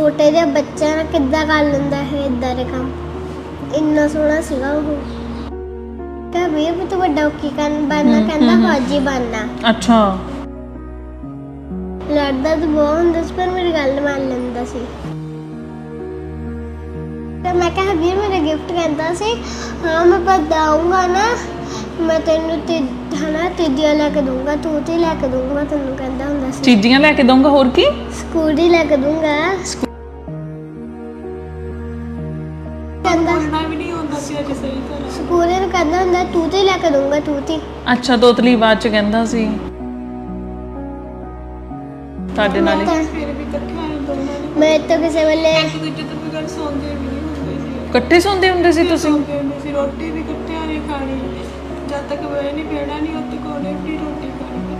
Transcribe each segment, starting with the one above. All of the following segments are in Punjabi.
ਛੋਟੇ ਜਿਹੇ ਬੱਚਿਆਂ ਨਾਲ ਕਿੱਦਾਂ ਕਰ ਲੈਂਦਾ ਹੈ ਇਦਾਂ ਦੇ ਕੰਮ? ਇੰਨਾ ਸੋਹਣਾ ਸੀਗਾ ਉਹ। ਕਹ ਵੀ ਵੀ ਤੂੰ ਵੱਡਾ ਹੋ ਕੀ ਕਰਨ ਬਣਨਾ? ਕਹਿੰਦਾ। ਫੌਜੀ ਬਣਨਾ। ਅੱਛਾ। ਲੜਦਾ ਤਾਂ ਬਹੁਤ ਹੁੰਦਾ ਸੀ ਪਰ ਮੇਰੀ ਗੱਲ ਮੰਨ ਲੈਂਦਾ ਸੀ। ਤੇ ਮੈਂ ਕਿਹਾ ਵੀਰ ਮੇਰਾ ਗਿਫਟ ਕਹਿੰਦਾ ਸੀ ਹਾਂ ਮੈਂ ਬਤਾਉਂਗਾ ਨਾ ਮੈਂ ਤੈਨੂੰ ਤੇ ਹਨਾ ਤੀਜੀਆਂ ਲੈ ਕੇ ਦੂੰਗਾ ਤੂੰ ਤੇ ਲੈ ਕੇ ਦੂੰਗਾ ਤੈਨੂੰ ਕਹਿੰਦਾ ਹੁੰਦਾ ਸੀ। ਚੀਜ਼ੀਆਂ ਲੈ ਕੇ ਦਊਂਗਾ ਹੋਰ ਕੀ? ਸਕੂਟੀ ਲੈ ਕੇ ਦੂੰਗਾ ਕਹਿੰਦਾ ਬੋਲਣਾ ਵੀ ਨਹੀਂ ਹੁੰਦਾ ਸੀ ਅਜੇ ਸਹੀ ਤਰ੍ਹਾਂ। ਸਕੂਲੇ ਨੂੰ ਕਹਿੰਦਾ ਹੁੰਦਾ ਤੂੰ ਤੇ ਲੈ ਕੇ ਦੂੰਗਾ ਤੂੰ ਤੇ। ਅੱਛਾ ਤੋਤਲੀ ਬਾਅਦ ਚ ਕਹਿੰਦਾ ਸੀ। ਤੁਹਾਡੇ ਨਾਲ ਹੀ। ਤਾਂ- ਫਿਰ ਵੀ ਇਕੱਠੇ ਆਏ ਦੋਨਾਂ ਨੇ। ਮੈਂ ਤਾਂ ਕਿਸੇ ਵੇਲੇ ਇੱਕ ਦੂਜੇ ਤੋਂ ਬਗੈਰ ਸੌਂਦੇ ਵੀ ਨਹੀਂ ਹੁੰਦੇ ਸੀ। ਇਕੱਠੇ ਸੌਂਦੇ ਹੁੰਦੇ ਸੀ ਤੁਸੀਂ? ਸੌਂਦੇ ਹੁੰਦੇ ਸੀ ਰੋਟੀ ਵੀ ਇਕੱਠਿਆਂ ਨੇ ਖਾਣੀ। ਜਦ ਤੱਕ ਵੇ ਨਹੀਂ ਬੈਣਾ ਨਹੀਂ ਉੱਤੇ ਕੋਲੇ ਵੀ ਰੋਟੀ ਖਾਣੀ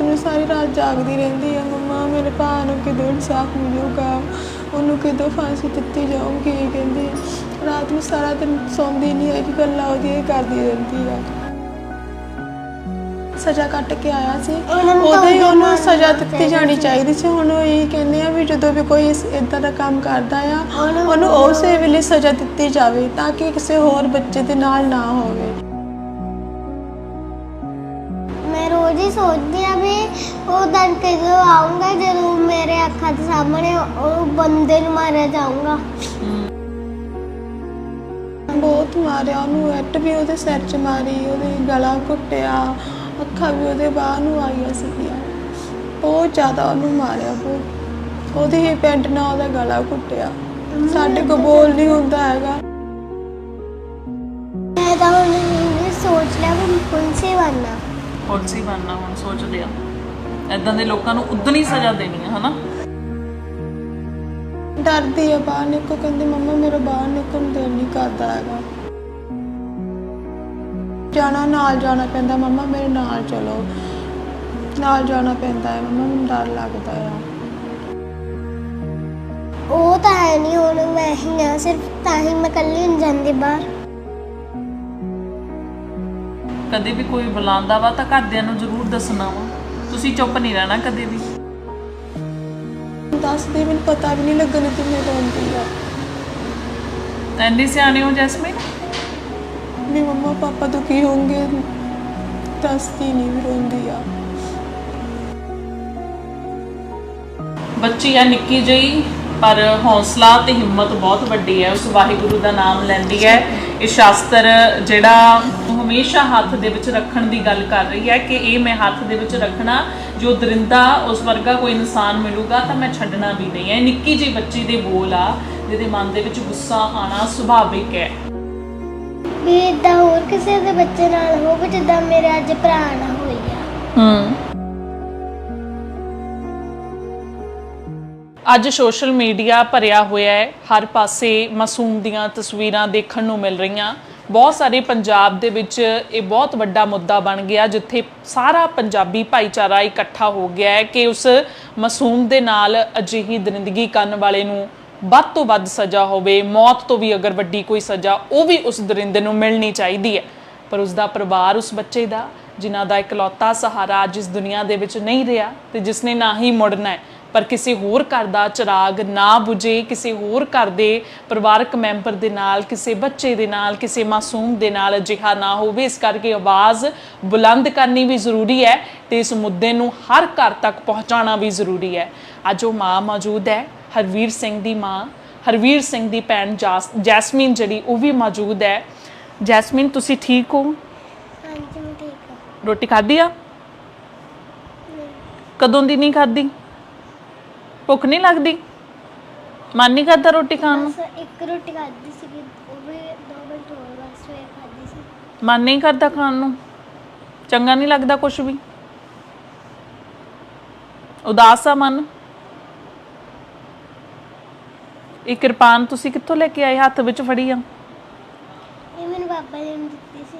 ਤੂੰ ਸਾਰੀ ਰਾਤ ਜਾਗਦੀ ਰਹਿੰਦੀ ਆ। ਮੰਮਾ ਮੇਰੇ ਭਾ ਨੂੰ ਕਿਦੋਂ ਇਨਸਾਫ ਮਿਲੂਗਾ? ਉਹਨੂੰ ਕਿਦੋਂ ਫਾਂਸੀ ਦਿੱਤੀ ਜਾਊਗੀ ਇਹ ਕਹਿੰਦੀ ਰਾਤ ਨੂੰ ਸਾਰਾ ਦਿਨ ਸੌਂਦੀ ਨਹੀਂ ਹੈ ਕਿ ਗੱਲਾਂ ਉਹਦੀਆਂ ਕਰਦੀ ਰਹਿੰਦੀ ਆ। ਸਜ਼ਾ ਕੱਟ ਕੇ ਆਇਆ ਸੀ। ਨੂੰ ਉਦੋਂ ਹੀ ਉਹਨੂੰ ਸਜ਼ਾ ਦਿੱਤੀ ਜਾਣੀ। ਚਾਹੀਦੀ ਸੀ। ਹੁਣ ਉਹ ਇਹ ਕਹਿੰਦੇ ਆ ਵੀ ਜਦੋਂ ਵੀ ਕੋਈ ਇਦਾਂ ਦਾ ਕੰਮ ਕਰਦਾ ਆ ਉਹਨੂੰ ਉਸੇ ਵੇਲੇ ਸਜ਼ਾ ਦਿੱਤੀ ਜਾਵੇ ਤਾਂ ਕਿ ਕਿਸੇ ਹੋਰ ਬੱਚੇ ਦੇ ਨਾਲ ਨਾ ਹੋਵੇ। ਹੀ ਸੋਚਦੀ ਆ ਵੀ ਉਹ ਦਿਨ ਕਦੋਂ ਆਉਂਗਾ ਜਦੋਂ ਮੇਰੇ ਅੱਖਾਂ ਦੇ ਸਾਹਮਣੇ ਉਹ ਬੰਦੇ ਨੂੰ ਮਾਰਿਆ ਜਾਊਗਾ। ਬਹੁਤ ਮਾਰਿਆ ਉਹਨੂੰ ਇੱਟ ਵੀ ਉਹਦੇ ਸਿਰ 'ਚ ਮਾਰੀ ਉਹਦੇ ਗਲਾ ਘੁੱਟਿਆ ਅੱਖਾਂ ਵੀ ਉਹਦੇ ਬਾਹਰ ਨੂੰ ਆਈਆਂ ਸੀਗੀਆਂ। ਬਹੁਤ ਜ਼ਿਆਦਾ ਉਹਨੂੰ ਮਾਰਿਆ ਬਹੁਤ। ਉਹਦੇ ਹੀ ਪੈਂਟ ਨਾਲ ਉਹਦਾ ਗਲਾ ਘੁੱਟਿਆ। ਸਾਡੇ ਕੋਲ ਬੋਲ ਨਹੀਂ ਹੁੰਦਾ ਹੈਗਾ। ਮੈਂ ਤਾਂ ਹੁਣ ਸੋਚ ਲਿਆ ਵੀ ਪੁਲਿਸੇ ਬਣਨਾ ਪੁਲਿਸੀ ਬਣਨਾ ਹੁਣ ਸੋਚਦੇ ਆ। ਐਦਾਂ ਦੇ ਲੋਕਾਂ ਨੂੰ ਉਦੋਂ ਹੀ ਸਜ਼ਾ ਦੇਣੀ ਆ ਹਨਾ? ਡਰਦੀ ਆ ਬਾਹਰ ਨਿਕਲ ਕਹਿੰਦੀ ਮੰਮਾ ਮੇਰਾ ਬਾਹਰ ਨਿਕਲਣ ਨੂੰ ਦਿਲ ਨਹੀਂ ਕਰਦਾ ਹੈਗਾ। ਜਾਣਾ ਨਾਲ ਜਾਣਾ ਪੈਂਦਾ ਮੰਮਾ ਮੇਰੇ ਨਾਲ ਚਲੋ। ਨਾਲ ਜਾਣਾ ਪੈਂਦਾ ਹੈ ਮੰਮਾ ਮੈਨੂੰ ਡਰ ਲੱਗਦਾ ਆ। ਉਹ ਤਾਂ ਹੈ ਨਹੀਂ ਹੁਣ ਮੈਂ ਹੀ ਆ ਸਿਰਫ ਤਾਂ ਹੀ ਮੈਂ ਇਕੱਲੀ ਨਹੀਂ ਜਾਂਦੀ ਬਾਹਰ। ਕਦੇ ਵੀ ਕੋਈ ਬੁਲਾਉਂਦਾ ਵਾ ਤਾਂ ਘਰਦਿਆਂ ਨੂੰ ਜ਼ਰੂਰ ਦੱਸਣਾ ਵਾ। ਤੁਸੀਂ ਚੁੱਪ ਨਹੀਂ ਰਹਿਣਾ ਕਦੇ ਵੀ। ਦੱਸਦੇ ਮੈਨੂੰ ਪਤਾ ਵੀ ਨਹੀਂ ਲੱਗਣ ਕਿ ਮੈਂ ਰੋਂਦੀ ਆ। ਐਂਦੀ ਸਿਆਣੇ ਹੋ ਜੈਸਮੀਨ? ਵੀ ਮੰਮਾ ਪਾਪਾ ਦੁਖੀ ਹੋਣਗੇ ਦੱਸਦੀ ਨਹੀਂ ਰੋਂਦੀ ਆ। ਬੱਚੀ ਆ ਨਿੱਕੀ ਜਿਹੀ ਪਰ ਹੌਸਲਾ ਤੇ ਹਿੰਮਤ ਬਹੁਤ ਵੱਡੀ ਹੈ। ਉਸ ਵਾਹਿਗੁਰੂ ਦਾ ਨਾਮ ਲੈਂਦੀ ਹੈ। ਇਹ ਸ਼ਾਸਤਰ ਜਿਹੜਾ ਹਮੇਸ਼ਾ ਹੱਥ ਦੇ ਵਿੱਚ ਰੱਖਣ ਦੀ ਗੱਲ ਕਰ ਰਹੀ ਹੈ ਕਿ ਇਹ ਮੈਂ ਹੱਥ ਦੇ ਵਿੱਚ ਰੱਖਣਾ ਜੋ ਦਰਿੰਦਾ ਉਸ ਵਰਗਾ ਕੋਈ ਇਨਸਾਨ ਮਿਲੂਗਾ ਤਾਂ ਮੈਂ ਛੱਡਣਾ ਵੀ ਨਹੀਂ ਹੈ। ਨਿੱਕੀ ਜਿਹੀ ਬੱਚੀ ਦੇ ਬੋਲ ਆ ਜਿਹਦੇ ਮਨ ਦੇ ਵਿੱਚ ਗੁੱਸਾ ਆਣਾ ਸੁਭਾਵਿਕ ਹੈ। ਵੀ ਇਦਾਂ ਹੋਰ ਕਿਸੇ ਦੇ ਬੱਚੇ ਨਾਲ ਹੋਵੇ ਜਿੱਦਾਂ ਮੇਰੇ ਅੱਜ ਭਰਾ ਨਾਲ ਹੋਈ ਆ। ਹੂੰ। ਅੱਜ ਸੋਸ਼ਲ ਮੀਡੀਆ ਭਰਿਆ ਹੋਇਆ ਹੈ। ਹਰ ਪਾਸੇ ਮਾਸੂਮ ਦੀਆਂ ਤਸਵੀਰਾਂ ਦੇਖਣ ਨੂੰ ਮਿਲ ਰਹੀਆਂ। ਬਹੁਤ ਸਾਰੇ ਪੰਜਾਬ ਦੇ ਵਿੱਚ ਇਹ ਬਹੁਤ ਵੱਡਾ ਮੁੱਦਾ ਬਣ ਗਿਆ, ਜਿੱਥੇ ਸਾਰਾ ਪੰਜਾਬੀ ਭਾਈਚਾਰਾ ਇਕੱਠਾ ਹੋ ਗਿਆ ਹੈ ਕਿ ਉਸ ਮਾਸੂਮ ਦੇ ਨਾਲ ਅਜਿਹੀ ਦਰਿੰਦਗੀ ਕਰਨ ਵਾਲੇ ਨੂੰ ਵੱਧ ਤੋਂ ਵੱਧ ਸਜ਼ਾ ਹੋਵੇ, ਮੌਤ ਤੋਂ ਵੀ ਅਗਰ ਵੱਡੀ ਕੋਈ ਸਜ਼ਾ, ਉਹ ਵੀ ਉਸ ਦਰਿੰਦੇ ਨੂੰ ਮਿਲਣੀ ਚਾਹੀਦੀ ਹੈ। ਪਰ ਉਸ ਦਾ ਪਰਿਵਾਰ, ਉਸ ਬੱਚੇ ਦਾ, ਜਿਨ੍ਹਾਂ ਦਾ ਇਕਲੌਤਾ ਸਹਾਰਾ ਅੱਜ ਇਸ ਦੁਨੀਆ ਦੇ ਵਿੱਚ ਨਹੀਂ ਰਿਹਾ ਤੇ ਜਿਸ ਨੇ ਨਾ ਹੀ ਮੁੜਨਾ ਹੈ। ਪਰ ਕਿਸੇ ਹੋਰ ਘਰ ਦਾ ਚਿਰਾਗ ਨਾ ਬੁਝੇ ਕਿਸੇ ਹੋਰ ਘਰ ਦੇ ਪਰਿਵਾਰਕ ਮੈਂਬਰ ਦੇ ਨਾਲ ਕਿਸੇ ਬੱਚੇ ਦੇ ਨਾਲ ਕਿਸੇ ਮਾਸੂਮ ਦੇ ਨਾਲ ਅਜਿਹਾ ਨਾ ਹੋਵੇ ਇਸ ਕਰਕੇ ਆਵਾਜ਼ ਬੁਲੰਦ ਕਰਨੀ ਵੀ ਜ਼ਰੂਰੀ ਹੈ ਤੇ ਇਸ ਮੁੱਦੇ ਨੂੰ ਹਰ ਘਰ ਤੱਕ ਪਹੁੰਚਾਉਣਾ ਵੀ ਜ਼ਰੂਰੀ ਹੈ। ਅੱਜ ਉਹ ਮਾਂ ਮੌਜੂਦ ਹੈ ਹਰਵੀਰ ਸਿੰਘ ਦੀ ਮਾਂ। ਹਰਵੀਰ ਸਿੰਘ ਦੀ ਭੈਣ ਜਾਸ- ਜੈਸਮੀਨ ਜਿਹੜੀ ਉਹ ਵੀ ਮੌਜੂਦ ਹੈ। ਜੈਸਮੀਨ ਤੁਸੀਂ ਠੀਕ ਹੋ? ਹਾਂਜੀ ਮੈਂ ਠੀਕ ਆ ਰੋਟੀ ਖਾਧੀ ਆ? ਕਦੋਂ ਦੀ ਨਹੀਂ ਖਾਧੀ? ਭੁੱਖ ਨਹੀਂ ਲੱਗਦੀ? ਮਨ ਨਹੀਂ ਕਰਦਾ ਰੋਟੀ ਖਾਣ ਨੂੰ? ਬਸ ਇੱਕ ਰੋਟੀ ਖਾਧੀ ਸੀ ਉਹ ਵੀ ਦੋ ਮਿੰਟ ਹੋਰ ਬਸ ਸਵੇਰ ਖਾਧੀ ਸੀ। ਮਨ ਨਹੀਂ ਕਰਦਾ ਖਾਣ ਨੂੰ? ਚੰਗਾ ਨਹੀਂ ਲੱਗਦਾ ਕੁਝ ਵੀ? ਉਦਾਸ ਆ ਮਨ? ਇਹ ਕਿਰਪਾਨ ਤੁਸੀਂ ਕਿੱਥੋਂ ਲੈ ਕੇ ਆਏ ਹੱਥ ਵਿੱਚ ਫੜੀ ਆ? ਇਹ ਮੈਨੂੰ ਪਾਪਾ ਜੀ ਨੇ ਦਿੱਤੀ ਸੀ।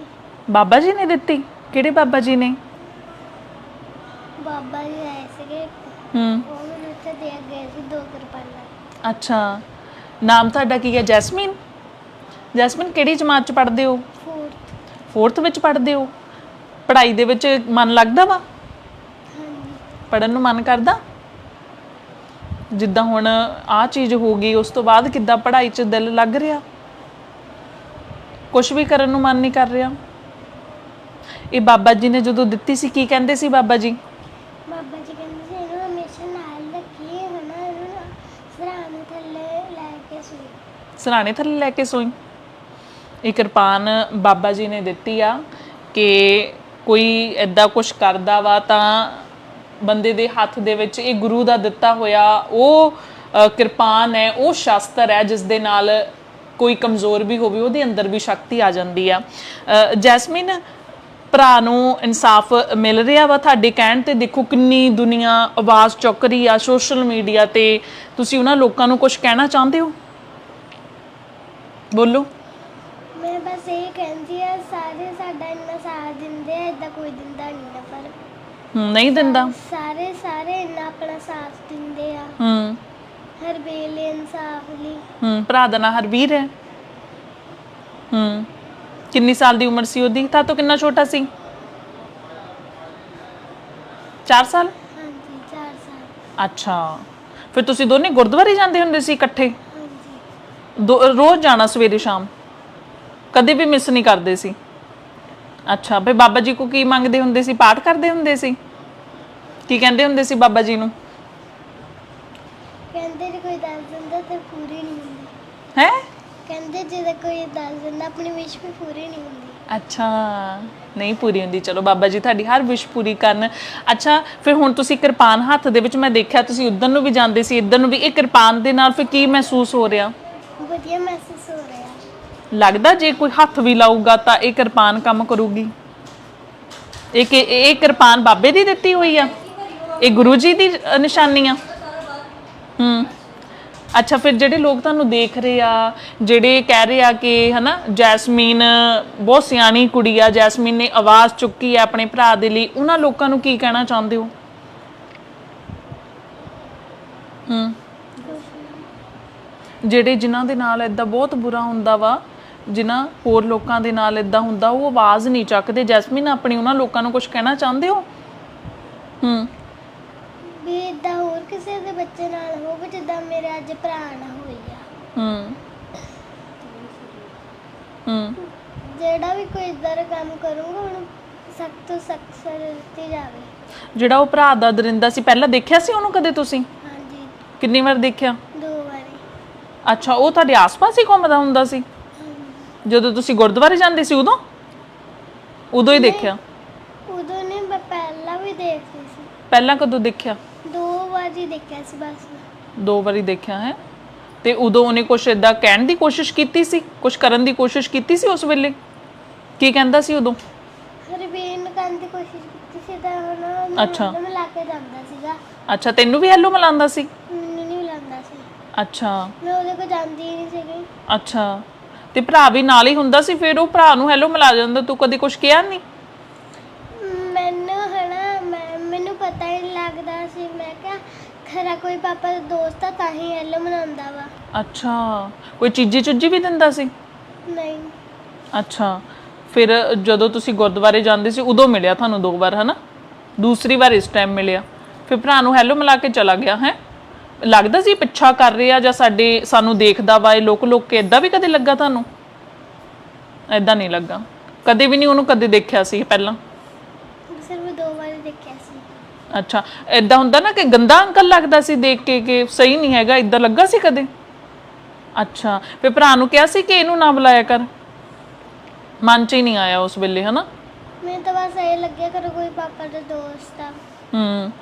ਬਾਬਾ ਜੀ ਨੇ ਦਿੱਤੀ? ਕਿਹੜੇ ਬਾਬਾ ਜੀ ਨੇ? ਬਾਬਾ ਜੀ ਆਏ ਸੀਗੇ। ਹੂੰ। ਉਹ ਦੇ ਗਏ ਸੀ ਦੋ ਕਿਰਪਾਨਾਂ। ਅੱਛਾ। ਨਾਮ ਤੁਹਾਡਾ ਕੀ ਹੈ? ਜੈਸਮੀਨ? ਜੈਸਮੀਨ ਕਿਹੜੀ ਜਮਾਤ ਚ ਪੜ੍ਹਦੇ ਹੋ? ਫੋਰਥ। 4th ਵਿੱਚ ਪੜ੍ਹਦੇ ਹੋ? ਪੜ੍ਹਾਈ ਦੇ ਵਿੱਚ ਮਨ ਲੱਗਦਾ ਵਾ? ਹਾਂਜੀ। ਪੜਨ ਨੂੰ ਮਨ ਕਰਦਾ? ਜਿੱਦਾਂ ਹੁਣ ਆ ਚੀਜ਼ ਹੋ ਗਈ ਉਸ ਤੋਂ ਬਾਅਦ ਕਿੱਦਾਂ ਪੜ੍ਹਾਈ 'ਚ ਦਿਲ ਲੱਗ ਰਿਹਾ? ਕੁਝ ਵੀ ਕਰਨ ਨੂੰ ਮਨ ਨਹੀਂ ਕਰ ਰਿਹਾ। ਇਹ ਬਾਬਾ ਜੀ ਨੇ ਜਦੋਂ ਦਿੱਤੀ ਸੀ ਕੀ ਕਹਿੰਦੇ ਸੀ ਬਾਬਾ ਜੀ ਬਾਬਾ ਜੀ ਕਹਿੰਦੇ ਸੀ ਇਹਨੂੰ ਹਮੇਸ਼ਾ ਨਾਲ ਰੱਖੀ ਹਨਾ ਇਹਨੂੰ ਸਰਾਣੇ ਥੱਲੇ ਲੈ ਕੇ ਸੋਈ ਸਰਾਣੇ ਥੱਲੇ ਲੈ ਕੇ ਸੋਈ। ਇਹ ਕਿਰਪਾਨ ਬਾਬਾ ਜੀ ਨੇ ਦਿੱਤੀ ਆ ਕਿ ਕੋਈ ਐਦਾਂ ਕੁਝ ਕਰਦਾ ਵਾ ਤਾਂ ਬੰਦੇ ਦੇ ਹੱਥ ਦੇ ਵਿੱਚ ਇਹ ਗੁਰੂ ਦਾ ਦਿੱਤਾ ਹੋਇਆ ਉਹ ਕਿਰਪਾਨ ਹੈ, ਉਹ ਸ਼ਾਸਤਰ ਹੈ, ਜਿਸ ਦੇ ਨਾਲ ਕੋਈ ਕਮਜ਼ੋਰ ਵੀ ਹੋਵੇ, ਉਹਦੇ ਅੰਦਰ ਵੀ ਸ਼ਕਤੀ ਆ ਜਾਂਦੀ ਆ। ਜੈਸਮਿਨ, ਭਰਾ ਨੂੰ ਇਨਸਾਫ ਮਿਲ ਰਿਹਾ ਵਾ ਤੁਹਾਡੇ ਕਹਿਣ ਤੇ। ਦੇਖੋ ਕਿੰਨੀ ਦੁਨੀਆ ਆਵਾਜ਼ ਚੁੱਕ ਰਹੀ ਆ ਸੋਸ਼ਲ ਮੀਡੀਆ ਤੇ। ਤੁਸੀਂ ਉਹਨਾਂ ਲੋਕਾਂ ਨੂੰ ਕੁਝ ਕਹਿਣਾ ਚਾਹੁੰਦੇ ਹੋ? ਬੋਲੋ। ਮੈਂ ਬਸ ਇਹ ਕਹਿੰਦੀ ਆ ਸਾਰੇ ਸਾਡਾ ਇੰਨਾ ਸਾਥ ਦਿੰਦੇ ਆ ਇਦਾਂ ਕੋਈ ਦਿੰਦਾ ਨਹੀਂ ਨਾ ਪਰ। ਹੂੰ, ਨਹੀਂ ਦਿੰਦਾ। ਸਾਰੇ ਸਾਰੇ ਇੰਨਾ ਆਪਣਾ ਸਾਥ ਦਿੰਦੇ ਆ। ਹੂੰ। ਹਰ ਵੇਲੇ ਇਨਸਾਫ ਲਈ। ਹੂੰ ਭਰਾ ਦਾ ਨਾਂ ਹਰਵੀਰ ਹੈ। ਹੂੰ ਕਿੰਨੀ ਸਾਲ ਦੀ ਉਮਰ ਸੀ ਉਹਦੀ? ਤਾਂ ਤੋਂ ਕਿੰਨਾ ਛੋਟਾ ਸੀ? 4 ਸਾਲ? ਹਾਂਜੀ 4 ਸਾਲ। ਅੱਛਾ। ਫਿਰ ਤੁਸੀਂ ਦੋਨੇ ਗੁਰਦੁਆਰੇ ਜਾਂਦੇ ਹੁੰਦੇ ਸੀ ਇਕੱਠੇ? ਦੋ- ਰੋਜ਼ ਜਾਣਾ ਸਵੇਰੇ ਸ਼ਾਮ। ਕਦੇ ਵੀ ਮਿਸ ਨਹੀਂ ਕਰਦੇ ਸੀ। ਅੱਛਾ ਫਿਰ ਬਾਬਾ ਜੀ ਕੋ ਕੀ ਮੰਗਦੇ ਹੁੰਦੇ ਸੀ? ਪਾਠ ਕਰਦੇ ਹੁੰਦੇ ਸੀ? ਕੀ ਕਹਿੰਦੇ ਹੁੰਦੇ ਸੀ ਬਾਬਾ ਜੀ ਨੂੰ? ਕਹਿੰਦੇ ਜੇ ਕੋਈ ਦੱਸ ਦਿੰਦਾ ਤੇ ਪੂਰੀ ਨਹੀਂ ਹੁੰਦੀ। ਹੈ? ਕਹਿੰਦੇ ਜੇ ਕੋਈ ਦੱਸ ਦਿੰਦਾ ਆਪਣੀ ਵਿਸ਼ ਵੀ ਪੂਰੀ ਨਹੀਂ ਹੁੰਦੀ। ਅੱਛਾ ਨਹੀਂ ਪੂਰੀ ਹੁੰਦੀ। ਚਲੋ ਬਾਬਾ ਜੀ ਤੁਹਾਡੀ ਹਰ ਵਿਸ਼ ਪੂਰੀ ਕਰਨ। ਅੱਛਾ ਫਿਰ ਹੁਣ ਤੁਸੀਂ ਕਿਰਪਾਨ ਹੱਥ ਦੇ ਵਿੱਚ ਮੈਂ ਦੇਖਿਆ ਤੁਸੀਂ ਉਧਰ ਨੂੰ ਵੀ ਜਾਂਦੇ ਸੀ ਇੱਧਰ ਨੂੰ ਵੀ। ਇਹ ਕਿਰਪਾਨ ਦੇ ਨਾਲ ਫਿਰ ਕੀ ਮਹਿਸੂਸ ਹੋ ਰਿਹਾ? ਵਧੀਆ ਮਹਿਸੂਸ ਹੋ ਰਿਹਾ। ਲੱਗਦਾ ਜੇ ਕੋਈ ਹੱਥ ਵੀ ਲਾਊਗਾ ਤਾਂ ਇਹ ਕਿਰਪਾਨ ਕੰਮ ਕਰੂਗੀ। ਇਹ ਕਿ ਇਹ ਕਿਰਪਾਨ ਬਾਬੇ ਦੀ ਦਿੱਤੀ ਹੋਈ ਆ? ਇਹ ਗੁਰੂ ਜੀ ਦੀ ਅ, ਨਿਸ਼ਾਨੀ ਆ? ਹੂੰ। ਅੱਛਾ ਫਿਰ ਜਿਹੜੇ ਲੋਕ ਤੁਹਾਨੂੰ ਦੇਖ ਰਹੇ ਆ ਜਿਹੜੇ ਕਹਿ ਰਹੇ ਆ ਕਿ ਹਨਾ ਜੈਸਮੀਨ ਬਹੁਤ ਸਿਆਣੀ ਕੁੜੀ ਆ ਜੈਸਮੀਨ ਨੇ ਆਵਾਜ਼ ਚੁੱਕੀ ਆ ਆਪਣੇ ਭਰਾ ਦੇ ਲਈ ਉਹਨਾਂ ਲੋਕਾਂ ਨੂੰ ਕੀ ਕਹਿਣਾ ਚਾਹੁੰਦੇ ਹੋ? ਹੂੰ। ਜਿਹੜੇ ਜਿਨ੍ਹਾਂ ਦੇ ਨਾਲ ਇਦਾਂ ਬਹੁਤ ਬੁਰਾ ਹੁੰਦਾ ਵਾ ਜਿਨ੍ਹਾਂ ਹੋਰ ਲੋਕਾਂ ਦੇ ਨਾਲ ਇਦਾਂ ਹੁੰਦਾ ਉਹ ਆਵਾਜ਼ ਨਹੀਂ ਚੱਕਦੇ। ਜੈਸਮੀਨ ਆਪਣੀ ਉਹਨਾਂ ਲੋਕਾਂ ਨੂੰ ਕੁਝ ਕਹਿਣਾ ਚਾਹੁੰਦੇ ਹੋ? ਹੂੰ। ਵੀ ਇਦਾਂ ਹੋਰ ਕਿਸੇ ਦੇ ਬੱਚੇ ਨਾਲ ਹੋਵੇ ਜਿੱਦਾਂ ਮੇਰੇ ਅੱਜ ਭਰਾ ਨਾਲ ਹੋਈ ਆ। ਹੂੰ। ਹੂੰ। ਜਿਹੜਾ ਵੀ ਕੋਈ ਇਦਾਂ ਦਾ ਕੰਮ ਕਰੂਗਾ ਉਹਨੂੰ ਸਖਤ ਤੋਂ ਸਖਤ ਸਜ਼ਾ ਦਿੱਤੀ ਜਾਵੇ। ਜਿਹੜਾ ਉਹ ਭਰਾ ਦਾ ਦਰਿੰਦਾ ਸੀ ਪਹਿਲਾਂ ਦੇਖਿਆ ਸੀ ਉਹਨੂੰ ਕਦੇ ਤੁਸੀਂ? ਹਾਂਜੀ। ਕਿੰਨੀ ਵਾਰ ਦੇਖਿਆ? ਅੱਛਾ ਉਹ ਤੁਹਾਡੇ ਆਸ-ਪਾਸ ਹੀ ਘੁੰਮਦਾ ਹੁੰਦਾ ਸੀ? ਜਦੋਂ ਤੁਸੀਂ ਗੁਰਦੁਆਰੇ ਜਾਂਦੇ ਸੀ ਉਦੋਂ? ਉਦੋਂ ਹੀ ਦੇਖਿਆ? ਉਦੋਂ ਨੇ ਮੈਂ ਪਹਿਲਾਂ ਵੀ ਦੇਖੀ ਸੀ। ਪਹਿਲਾਂ ਕਦੋਂ ਦੇਖਿਆ? ਦੋ ਵਾਰੀ ਦੇਖਿਆ ਸੀ ਬਸ। ਦੋ ਵਾਰੀ ਦੇਖਿਆ ਹੈ। ਤੇ ਉਦੋਂ ਉਹਨੇ ਕੁਛ ਇਦਾਂ ਕਹਿਣ ਦੀ ਕੋਸ਼ਿਸ਼ ਕੀਤੀ ਸੀ? ਕੁਛ ਕਰਨ ਦੀ ਕੋਸ਼ਿਸ਼ ਕੀਤੀ ਸੀ ਉਸ ਵੇਲੇ? ਕੀ ਕਹਿੰਦਾ ਸੀ ਉਦੋਂ? ਰਵੀਨ ਕਰਨ ਦੀ ਕੋਸ਼ਿਸ਼ ਕੀਤੀ ਸੀ ਤਾਂ ਉਹਨੂੰ ਅੱਛਾ। ਮੈਂ ਲਾ ਕੇ ਜਾਂਦਾ ਸੀਗਾ। ਅੱਛਾ ਤੈਨੂੰ ਵੀ ਹੈਲੋ ਮਿਲਾਉਂਦਾ ਸੀ ਮੈਨੂੰ ਨਹੀਂ ਬੁਲਾਉਂਦਾ ਸੀ ਅੱਛਾ। ਮੈਂ ਉਹਦੇ ਕੋਲ ਜਾਂਦੀ ਹੀ ਨਹੀਂ ਸੀਗੀ। ਅੱਛਾ। ਤੇ ਭਰਾ ਵੀ ਨਾਲ ਹੀ ਹੁੰਦਾ ਸੀ ਫਿਰ ਉਹ ਭਰਾ ਨੂੰ ਹੈਲੋ ਮਿਲਾ ਜਾਂਦਾ ਤੂੰ ਕਦੇ ਕੁਛ ਕਿਹਾ ਨਹੀਂ ਮੈਨੂੰ ਹਨਾ ਮੈਂ ਮੈਨੂੰ ਪਤਾ ਹੀ ਨਹੀਂ ਲੱਗਦਾ ਸੀ ਮੈਂ ਕਿਹਾ ਖਰਾ ਕੋਈ ਪਾਪਾ ਦਾ ਦੋਸਤ ਆ ਤਾਂ ਹੀ ਐਲੋ ਮਨਾਉਂਦਾ ਵਾ। ਅੱਛਾ। ਕੋਈ ਚੀਜੀ ਚੁੱਜੀ ਵੀ ਦਿੰਦਾ ਸੀ? ਨਹੀਂ। ਅੱਛਾ। ਫਿਰ ਜਦੋਂ ਤੁਸੀਂ ਗੁਰਦੁਆਰੇ ਜਾਂਦੇ ਸੀ ਉਦੋਂ ਮਿਲਿਆ ਤੁਹਾਨੂੰ ਦੋ ਵਾਰ ਹਨਾ? ਦੂਸਰੀ ਵਾਰ ਇਸ ਟਾਈਮ ਮਿਲਿਆ। ਫਿਰ ਭਰਾ ਨੂੰ ਹੈਲੋ ਮਿਲਾ ਕੇ ਚਲਾ ਗਿਆ ਹੈ? ਲੱਗਦਾ ਸੀ ਪਿੱਛਾ ਕਰ ਰਿਹਾ ਜਾਂ ਸਾਡੇ ਸਾਨੂੰ ਦੇਖਦਾ ਵਾ ਇਹ ਲੋਕ ਲੋਕ ਕੇ ਇਦਾਂ ਵੀ ਕਦੇ ਲੱਗਾ ਤੁਹਾਨੂੰ? ਇਦਾਂ ਨਹੀਂ ਲੱਗਾ। ਕਦੇ ਵੀ ਨਹੀਂ ਉਹਨੂੰ ਕਦੇ ਦੇਖਿਆ ਸੀ ਪਹਿਲਾਂ? ਸਿਰਫ ਦੋ ਵਾਰੀ ਦੇਖਿਆ ਸੀ। ਅੱਛਾ ਇਦਾਂ ਹੁੰਦਾ ਨਾ ਕਿ ਗੰਦਾ ਅੰਕਲ ਲੱਗਦਾ ਸੀ ਦੇਖ ਕੇ ਕਿ ਸਹੀ ਨਹੀਂ ਹੈਗਾ ਇਦਾਂ ਲੱਗਾ ਸੀ ਕਦੇ? ਅੱਛਾ ਫਿਰ ਭਰਾ ਨੂੰ ਕਿਹਾ ਸੀ ਕਿ ਇਹਨੂੰ ਨਾ ਬੁਲਾਇਆ ਕਰ। ਮਨ 'ਚ ਹੀ ਨਹੀਂ ਆਇਆ ਉਸ ਵੇਲੇ ਹਨਾ? ਮੈਨੂੰ ਤਾਂ ਬਸ ਇਹ ਲੱਗਿਆ ਕਰ ਕੋਈ ਪਾਪਾ ਦਾ ਦੋਸਤ ਆ। ਹੂੰ।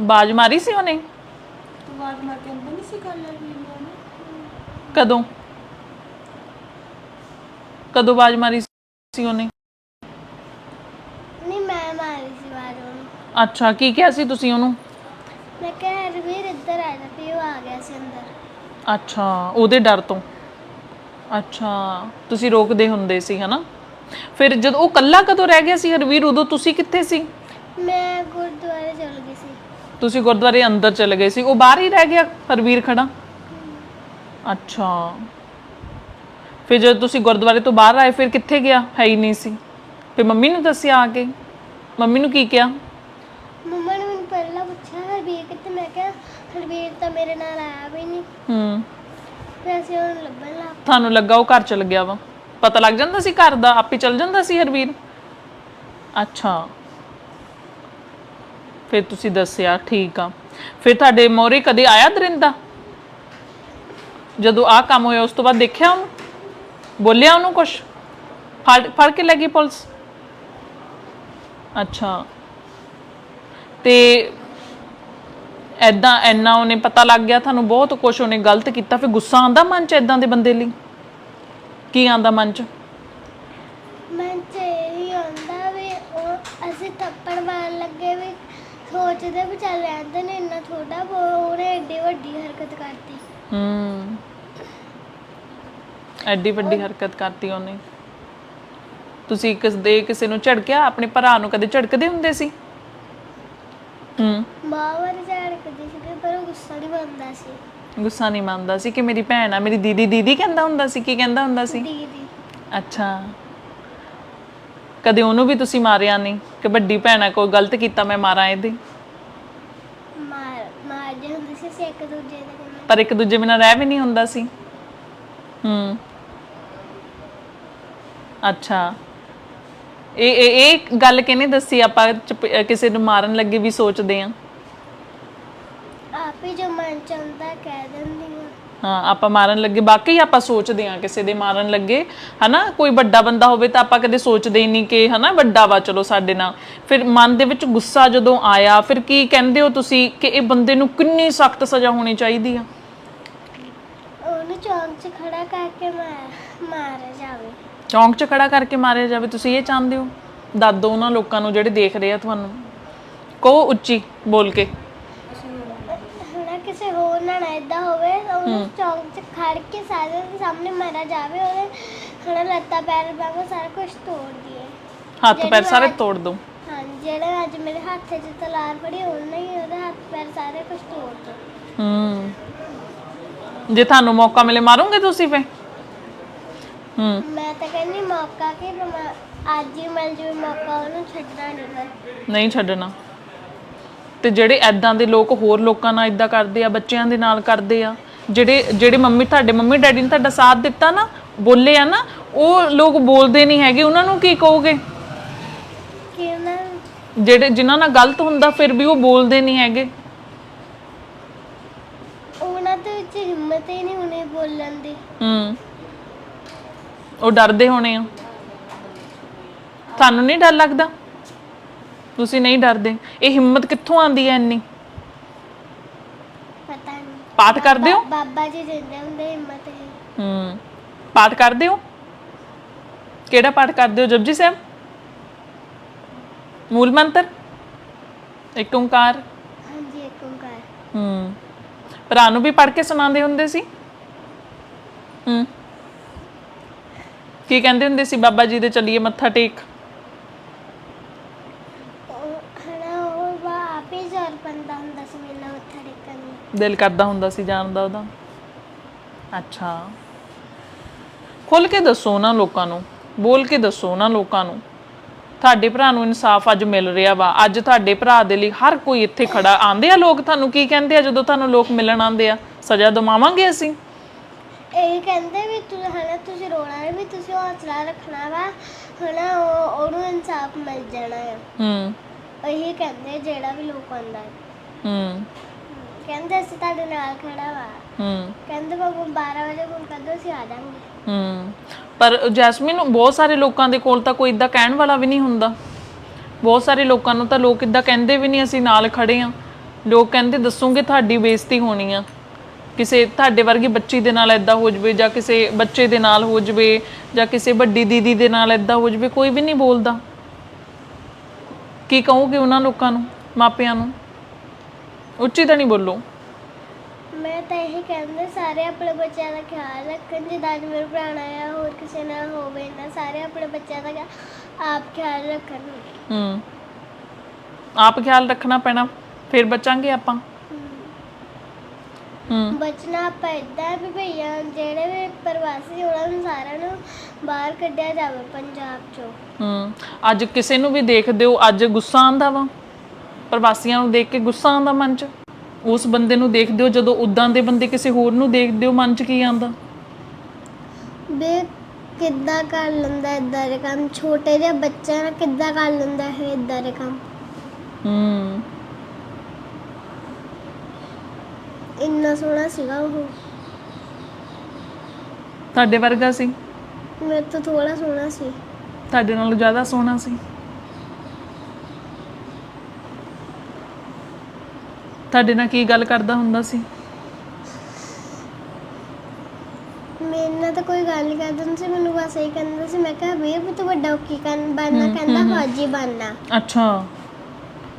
ਬਾਜ ਮਾਰੀ ਸੀ ਉਹਨੇ? ਤੂੰ ਆਵਾਜ਼ ਮਾਰ ਕੇ ਅੰਦਰ ਨਹੀਂ ਸੀ ਕਰ ਲਿਆ ਵੀਡੀਓ ਨੇ? ਕਦੋਂ? ਕਦੋਂ ਬਾਜ ਮਾਰੀ ਸੀ ਉਹਨੇ? ਨਹੀਂ ਮੈਂ ਮਾਰੀ ਸੀ ਬਾਹਰ ਉਹਨੂੰ। ਅੱਛਾ ਕੀ ਕਿਹਾ ਸੀ ਤੁਸੀਂ ਉਹਨੂੰ? ਮੈਂ ਕਿਹਾ ਰਵੀਰ ਇੱਧਰ ਆ ਜਾ ਤੇ ਉਹ ਆ ਗਿਆ ਸੀ ਅੰਦਰ। ਅੱਛਾ ਉਹਦੇ ਡਰ ਤੋਂ? ਅੱਛਾ ਤੁਸੀਂ ਰੋਕਦੇ ਹੁੰਦੇ ਸੀ ਹਨਾ? ਫਿਰ ਜਦੋਂ ਉਹ ਕੱਲਾ ਕਦੋਂ ਰਹਿ ਗਿਆ ਸੀ ਹਰਵੀਰ ਉਦੋਂ ਤੁਸੀਂ ਕਿੱਥੇ ਸੀ? ਮੈਂ ਗੁਰਦੁਆਰੇ ਚਲ ਤੁਸੀਂ ਗੁਰਦੁਆਰੇ ਅੰਦਰ ਚਲੇ ਗਏ ਸੀ। ਉਹ ਬਾਹਰ ਹੀ ਰਹਿ ਗਿਆ ਹਰਵੀਰ ਖੜਾ ਅੱਛਾ। ਫਿਰ ਜਦੋਂ ਤੁਸੀਂ ਗੁਰਦੁਆਰੇ ਤੋਂ ਬਾਹਰ ਆਏ ਫਿਰ ਕਿੱਥੇ ਗਿਆ? ਹੈ ਹੀ ਨਹੀਂ ਸੀ। ਫਿਰ ਮੰਮੀ ਨੂੰ ਦੱਸਿਆ ਆ ਕੇ। ਮੰਮੀ ਨੂੰ ਕੀ ਕਿਹਾ? ਹਰਬੀਰ ਕਿੱਥੇ? ਮੈਂ ਕਿਹਾ ਹਰਬੀਰ ਤਾਂ ਮੇਰੇ ਨਾਲ ਆਇਆ ਵੀ ਨਹੀਂ। ਹੂੰ। ਫਿਰ ਅਸੀਂ ਉਹਨੂੰ ਲੱਭਣ ਲੱਗ ਤੁਹਾਨੂੰ ਲੱਗਾ ਉਹ ਘਰ ਚਲ ਗਿਆ ਵਾ? ਪਤਾ ਲੱਗ ਜਾਂਦਾ ਸੀ ਘਰ ਦਾ? ਆਪੇ ਚਲ ਜਾਂਦਾ ਸੀ ਹਰਵੀਰ? ਅੱਛਾ। ਫਿਰ ਤੁਸੀਂ ਦੱਸਿਆ, ਠੀਕ ਆ। ਫਿਰ ਤੁਹਾਡੇ ਮੋਰੇ ਕਦੇ ਆਇਆ ਦਰਿੰਦਾ? ਜਦੋਂ ਆ ਕੰਮ ਹੋਇਆ, ਉਸ ਤੋਂ ਬਾਅਦ ਦੇਖਿਆ ਉਹਨੂੰ? ਬੋਲਿਆ ਉਹਨੂੰ ਕੁਛ? ਫੜ ਫੜ ਕੇ ਲੱਗੀ ਪੁਲਿਸ? ਅੱਛਾ। ਤੇ ਐਦਾਂ ਐਨਾ ਉਹਨੇ ਪਤਾ ਲੱਗ ਗਿਆ, ਤੁਹਾਨੂੰ ਬਹੁਤ ਕੁਝ ਉਹਨੇ ਗਲਤ ਕੀਤਾ, ਫਿਰ ਗੁੱਸਾ ਆਂਦਾ ਮਨ 'ਚ ਐਦਾਂ ਦੇ ਬੰਦੇ ਲਈ? ਕੀ ਆਂਦਾ ਮਨ 'ਚ? ਮਨ ਚ ਇਹੀ ਆਉਂਦਾ ਵੀ ਉਹ ਅਸੀਂ ਥੱਪੜ ਮਾਰਨ ਲੱਗੇ ਵੀ ਸੋਚਦੇ ਵੀ ਚੱਲ ਰਹਿੰਦੇ ਨੇ ਇੰਨਾ ਛੋਟਾ ਉਹਨੇ ਏਡੀ ਵੱਡੀ ਹਰਕਤ ਕਰਤੀ। ਹੂੰ। ਐਡੀ ਵੱਡੀ ਹਰਕਤ ਕਰਤੀ ਉਹਨੇ। ਤੁਸੀਂ ਕਿਸ ਦੇ ਕਿਸੇ ਨੂੰ ਝੜਕਿਆ? ਆਪਣੇ ਭਰਾ ਨੂੰ ਕਦੇ ਝੜਕਦੇ ਹੁੰਦੇ ਸੀ? ਹੂੰ। ਮਾਂ ਵਾਲੀ ਝੜਕਦੀ ਸੀ ਪਰ ਉਹ ਗੁੱਸਾ ਨਹੀਂ ਬੰਦਾ ਸੀ। ਗੁੱਸਾ ਨਹੀਂ ਮੰਨਦਾ ਸੀ ਕਿ ਮੇਰੀ ਭੈਣ ਆ ਮੇਰੀ ਦੀਦੀ ਦੀਦੀ ਕਹਿੰਦਾ ਹੁੰਦਾ ਸੀ ਕੀ ਕਹਿੰਦਾ ਹੁੰਦਾ ਸੀ? ਦੀਦੀ। ਅੱਛਾ। ਕਦੇ ਉਹਨੂੰ ਵੀ ਤੁਸੀਂ ਮਾਰਿਆ ਨਹੀਂ ਕਿ ਵੱਡੀ ਭੈਣ ਕੋਈ ਗਲਤ ਕੀਤਾ ਮੈਂ ਮਾਰਾਂ ਇਹਦੇ ਮਾਰ ਮਾਰਦੇ ਹੁੰਦੇ ਸੀ ਅਸੀਂ ਇੱਕ ਦੂਜੇ ਦੇ ਨਾਲ। ਪਰ ਇੱਕ ਦੂਜੇ ਬਿਨਾਂ ਰਹਿ ਵੀ ਨਹੀਂ ਹੁੰਦਾ ਸੀ। ਹੂੰ। ਅੱਛਾ। ਇਹ ਇਹ ਇਹ ਗੱਲ ਕਿਹਨੇ ਦੱਸੀ? ਆਪਾਂ ਚਪ- ਅਹ ਕਿਸੇ ਨੂੰ ਮਾਰਨ ਲੱਗੇ ਵੀ ਸੋਚਦੇ ਆ। ਆਪ ਹੀ ਜੋ ਮਨ ਚ ਕਹਿ ਦਿੰਦੀ ਹਾਂ ਆਪਾਂ ਮਾਰਨ ਲੱਗੇ। ਬਾਕੀ ਆਪਾਂ ਸੋਚਦੇ ਆ ਕਿਸੇ ਦੇ ਮਾਰਨ ਲੱਗੇ ਹਨਾ? ਕੋਈ ਵੱਡਾ ਬੰਦਾ ਹੋਵੇ ਤਾਂ ਆਪਾਂ ਕਦੇ ਸੋਚਦੇ ਹੀ ਨਹੀਂ ਕਿ ਹਨਾ? ਵੱਡਾ ਵਾ ਚਲੋ ਸਾਡੇ ਨਾਲ। ਫਿਰ ਮਨ ਦੇ ਵਿੱਚ ਗੁੱਸਾ ਜਦੋਂ ਆਇਆ ਫਿਰ ਕੀ ਕਹਿੰਦੇ ਹੋ ਤੁਸੀਂ ਕਿ ਇਹ ਬੰਦੇ ਨੂੰ ਕਿੰਨੀ ਸਖਤ ਸਜ਼ਾ ਹੋਣੀ ਚਾਹੀਦੀ ਆ? ਉਹਨੂੰ ਚੌਂਕ 'ਚ ਖੜਾ ਕਰਕੇ ਮਾਰ ਮਾਰਿਆ ਜਾਵੇ। ਚੌਂਕ 'ਚ ਖੜਾ ਕਰਕੇ ਮਾਰਿਆ ਜਾਵੇ ਤੁਸੀਂ ਇਹ ਚਾਹੁੰਦੇ ਹੋ? ਦੱਦੋ ਉਹਨਾਂ ਲੋਕਾਂ ਨੂੰ ਜਿਹੜੇ ਦੇਖ ਰਹੇ ਆ ਤੁਹਾਨੂੰ। ਕਹੋ ਉੱਚੀ ਬੋਲ ਕੇ। ਨਾਲ ਏਦਾਂ ਹੋਵੇ ਤਾਂ ਉਹਨੂੰ ਚੌਂਕ 'ਚ ਖੜ ਕੇ ਸਾਰਿਆਂ ਦੇ ਸਾਹਮਣੇ ਮਾਰਿਆ ਜਾਵੇ ਉਹਦੇ ਹਣਾ ਲੱਤਾਂ ਪੈਰ ਬਾਹਾਂ ਸਾਰਾ ਕੁਝ ਤੋੜ ਦਈਏ। ਹੱਥ ਪੈਰ ਸਾਰੇ ਤੋੜ ਦੋ ਹਾਂ ਜਿਹੜਾ ਅੱਜ ਮੇਰੇ ਹੱਥ 'ਚ ਤਲਾਰ ਫੜੀ ਉਹਨੇ ਹੀ ਉਹਦੇ ਹੱਥ ਪੈਰ ਸਾਰੇ ਕੁਝ ਤੋੜ ਦੋ ਹੂੰ। ਜੇ ਤੁਹਾਨੂੰ ਮੌਕਾ ਮਿਲੇ ਮਾਰੋਗੇ ਤੁਸੀਂ ਫੇ ਹੂੰ। ਮੈਂ ਤਾਂ ਕਹਿੰਦੀ ਮੌਕਾ ਕਿ ਅੱਜ ਹੀ ਮਿਲ ਜੂ ਮੌਕਾ ਉਹਨੂੰ ਛੱਡਣਾ ਨਹੀਂ ਮੈਂ। ਨਹੀਂ ਛੱਡਣਾ। ਤੇ ਜਿਹੜੇ ਐਦਾਂ ਦੇ ਲੋਕ ਹੋਰ ਲੋਕਾਂ ਨਾਲ ਇਦਾਂ ਕਰਦੇ ਆ ਬੱਚਿਆਂ ਦੇ ਨਾਲ ਕਰਦੇ ਆ ਜਿਹੜੇ ਜਿਹੜੇ ਮੰਮੀ ਤੁਹਾਡੇ ਮੰਮੀ ਡੈਡੀ ਨੇ ਤੁਹਾਡਾ ਸਾਥ ਦਿੱਤਾ ਨਾ ਬੋਲੇ ਆ ਨਾ ਉਹ ਲੋਕ ਬੋਲਦੇ ਨਹੀਂ ਹੈਗੇ ਉਹਨਾਂ ਨੂੰ ਕੀ ਕਹੋਗੇ? ਕਿ ਉਹਨਾਂ ਜਿਹੜੇ ਜਿਨ੍ਹਾਂ ਨਾਲ ਗਲਤ ਹੁੰਦਾ ਫਿਰ ਵੀ ਉਹ ਬੋਲਦੇ ਨਹੀਂ ਹੈਗੇ। ਉਹਨਾਂ ਦੇ ਵਿੱਚ ਹਿੰਮਤ ਹੀ ਨਹੀਂ ਹੁਣੇ ਬੋਲਣ ਦੀ। ਹੂੰ। ਉਹ ਡਰਦੇ ਹੋਣੇ ਆ। ਤੁਹਾਨੂੰ ਨਹੀਂ ਡਰ ਲੱਗਦਾ? ਤੁਸੀਂ ਨਹੀਂ ਡਰਦੇ। ਇਹ ਹਿੰਮਤ ਕਿੱਥੋਂ ਆਂਦੀ ਐ ਇੰਨੀ? ਪਤਾ ਨਹੀਂ। ਪਾਠ ਕਰਦੇ ਹੋ? ਬਾਬਾ ਜੀ ਦਿੰਦੇ ਹੁੰਦੇ ਹਿੰਮਤ ਹੀ ਹੂੰ। ਪਾਠ ਕਰਦੇ ਹੋ? ਕਿਹੜਾ ਪਾਠ ਕਰਦੇ ਹੋ ਜਪਜੀ ਸਾਹਿਬ? ਮੂਲ ਮੰਤਰ? ਇੱਕ ਓੰਕਾਰ? ਹਾਂਜੀ ਇੱਕ ਓੰਕਾਰ। ਹੂੰ। ਭਰਾ ਨੂੰ ਵੀ ਪੜ੍ਹ ਕੇ ਸੁਣਾਉਂਦੇ ਹੁੰਦੇ ਸੀ? ਹੂੰ। ਕੀ ਕਹਿੰਦੇ ਹੁੰਦੇ ਸੀ ਬਾਬਾ ਜੀ ਦੇ ਚੱਲੀਏ ਮੱਥਾ ਟੇਕ ਉਹ ਹਨਾ ਉਹ ਬਾ ਆਪੇ ਜ਼ੋਰ ਪੰਦਾ ਹੁੰਦਾ ਸੀ ਮੇਲਾ ਮੱਥਾ ਟੇਕਣ ਨੂੰ ਦਿਲ ਕਰਦਾ ਹੁੰਦਾ ਸੀ ਜਾਣ ਦਾ ਉਹਦਾ। ਅੱਛਾ। ਖੁੱਲ ਕੇ ਦੱਸੋ ਉਹਨਾਂ ਲੋਕਾਂ ਨੂੰ ਬੋਲ ਕੇ ਦੱਸੋ ਉਹਨਾਂ ਲੋਕਾਂ ਨੂੰ। ਤੁਹਾਡੇ ਭਰਾ ਨੂੰ ਇਨਸਾਫ ਅੱਜ ਮਿਲ ਰਿਹਾ ਵਾ। ਅੱਜ ਤੁਹਾਡੇ ਭਰਾ ਦੇ ਲਈ ਹਰ ਕੋਈ ਇੱਥੇ ਖੜਾ। ਆਂਦੇ ਆ ਲੋਕ ਤੁਹਾਨੂੰ ਕੀ ਕਹਿੰਦੇ ਆ ਜਦੋਂ ਤੁਹਾਨੂੰ ਲੋਕ ਮਿਲਣ ਆਂਦੇ ਆ? ਸਜ਼ਾ ਦਵਾਵਾਂਗੇ ਅਸੀਂ। ਇਹ ਕਹਿੰਦੇ ਵੀ ਤੂੰ ਹਨਾ ਤੁਸੀਂ ਰੋਣਾ ਨੀ ਵੀ ਤੁਸੀਂ ਹੌਸਲਾ ਰੱਖਣਾ ਵਾ। ਹਨਾ ਉਹ ਉਹਨੂੰ ਇਨਸਾਫ ਮਿਲ ਜਾਣਾ ਆ। ਹੂੰ। ਇਹੀ ਕਹਿੰਦੇ ਜਿਹੜਾ ਵੀ ਲੋਕ ਆਉਂਦਾ। ਹੈ। ਹੂੰ। ਕਹਿੰਦੇ ਅਸੀਂ ਤੁਹਾਡੇ ਨਾਲ ਖੜਾ ਵਾ। ਹੂੰ। ਕਹਿੰਦੇ ਬਾਬੂ 12 ਵਜੇ ਕੋਲ ਕਦੋਂ ਅਸੀਂ ਆ ਜਾਵਾਂਗੇ। ਹੂੰ। ਪਰ ਜੈਸਮੀਨ ਬਹੁਤ ਸਾਰੇ ਲੋਕਾਂ ਦੇ ਕੋਲ ਤਾਂ ਕੋਈ ਇਦਾਂ ਕਹਿਣ ਵਾਲਾ ਵੀ ਨਹੀਂ ਹੁੰਦਾ। ਬਹੁਤ ਸਾਰੇ ਲੋਕਾਂ ਨੂੰ ਤਾਂ ਲੋਕ ਇਦਾਂ ਕਹਿੰਦੇ ਵੀ ਨਹੀਂ ਅਸੀਂ ਨਾਲ ਖੜੇ ਆ। ਲੋਕ ਕਹਿੰਦੇ ਦੱਸੋਗੇ ਤੁਹਾਡੀ ਬੇਇੱਜ਼ਤੀ ਹੋਣੀ ਆ। ਕਿਸੇ ਤੁਹਾਡੇ ਵਰਗੀ ਬੱਚੀ ਦੇ ਨਾਲ ਇਦਾਂ ਹੋ ਜਵੇ ਜਾਂ ਕਿਸੇ ਬੱਚੇ ਦੇ ਨਾਲ ਹੋ ਜਵੇ ਜਾਂ ਕਿਸੇ ਵੱਡੀ ਦੀਦੀ ਦੇ ਨਾਲ ਇਦਾਂ ਹੋ ਜਵੇ ਕੋਈ ਵੀ ਨਹੀਂ ਬੋਲਦਾ। ਕੀ ਕਹੋਗੇ ਉਹਨਾਂ ਲੋਕਾਂ ਨੂੰ ਮਾਪਿਆਂ ਨੂੰ? ਉੱਚੀ ਤਾਂ ਨਹੀਂ ਬੋਲੋ। ਮੈਂ ਤਾਂ ਇਹੀ ਕਹਿੰਦੇ ਸਾਰੇ ਆਪਣੇ ਬੱਚਿਆਂ ਦਾ ਖਿਆਲ ਰੱਖਣ ਜਿੱਦਾਂ ਅੱਜ ਮੇਰੇ ਭਰਾ ਨਾਲ ਆ ਹੋਰ ਕਿਸੇ ਨਾਲ ਹੋਵੇ ਨਾ ਸਾਰੇ ਆਪਣੇ ਬੱਚਿਆਂ ਦਾ ਖਿਆ- ਆਪ ਖਿਆਲ ਰੱਖਣ। ਹੂੰ। ਆਪ ਖਿਆਲ ਰੱਖਣਾ ਪੈਣਾ ਫਿਰ ਬਚਾਂਗੇ ਆਪਾਂ। ਹੂੰ। ਬਚਣਾ ਆਪਾਂ ਏਦਾਂ ਵੀ ਭਈਆ ਜਿਹੜੇ ਵੀ ਪ੍ਰਵਾਸੀ ਉਹਨਾਂ ਨੂੰ ਸਾਰਿਆਂ ਨੂੰ ਬਾਹਰ ਕੱਢਿਆ ਜਾਵੇ ਪੰਜਾਬ ਚੋਂ। ਹੂੰ। ਅੱਜ ਕਿਸੇ ਨੂੰ ਵੀ ਦੇਖਦੇ ਹੋ ਅੱਜ ਗੁੱਸਾ ਆਂਦਾ ਵਾ। ਪ੍ਰਵਾਸੀਆਂ ਨੂੰ ਦੇਖ ਕੇ ਗੁੱਸਾ ਆਉਂਦਾ ਮਨ 'ਚ? ਉਸ ਬੰਦੇ ਨੂੰ ਦੇਖਦੇ ਹੋ ਜਦੋਂ ਉਦਾਂ ਦੇ ਬੰਦੇ ਕਿਸੇ ਹੋਰ ਨੂੰ ਦੇਖਦੇ ਹੋ ਮਨ 'ਚ ਕੀ ਆਉਂਦਾ? ਵੀ ਕਿੱਦਾਂ ਕਰ ਲੈਂਦਾ ਇਦਾਂ ਦੇ ਕੰਮ? ਛੋਟੇ ਜਿਹੇ ਬੱਚਿਆਂ ਨਾਲ ਕਿੱਦਾਂ ਕਰ ਲੈਂਦਾ ਹੈ ਇਦਾਂ ਦੇ ਕੰਮ? ਹੂੰ। ਇੰਨਾ ਸੋਹਣਾ ਸੀਗਾ ਉਹ। ਤੁਹਾਡੇ ਵਰਗਾ ਸੀ? ਮੇਰੇ ਤੋਂ ਥੋੜਾ ਸੋਹਣਾ ਸੀ। ਤੁਹਾਡੇ ਨਾਲੋਂ ਜ਼ਿਆਦਾ ਸੋਹਣਾ ਸੀ? ਤੁਹਾਡੇ ਨਾਲ ਕੀ ਗੱਲ ਕਰਦਾ ਹੁੰਦਾ ਸੀ? ਮੇਰੇ ਨਾਲ ਤਾਂ ਕੋਈ ਗੱਲ ਨਹੀਂ ਕਰਦਾ ਹੁੰਦਾ ਸੀ ਮੈਨੂੰ ਬਸ ਇਹ ਕਹਿੰਦਾ ਸੀ ਮੈਂ ਕਿਹਾ ਵੀਰ ਤੂੰ ਵੱਡਾ ਹੋ ਕੀ ਕਰਨ ਬਣਨਾ ਕਹਿੰਦਾ ਫੌਜੀ ਬਣਨਾ। ਅੱਛਾ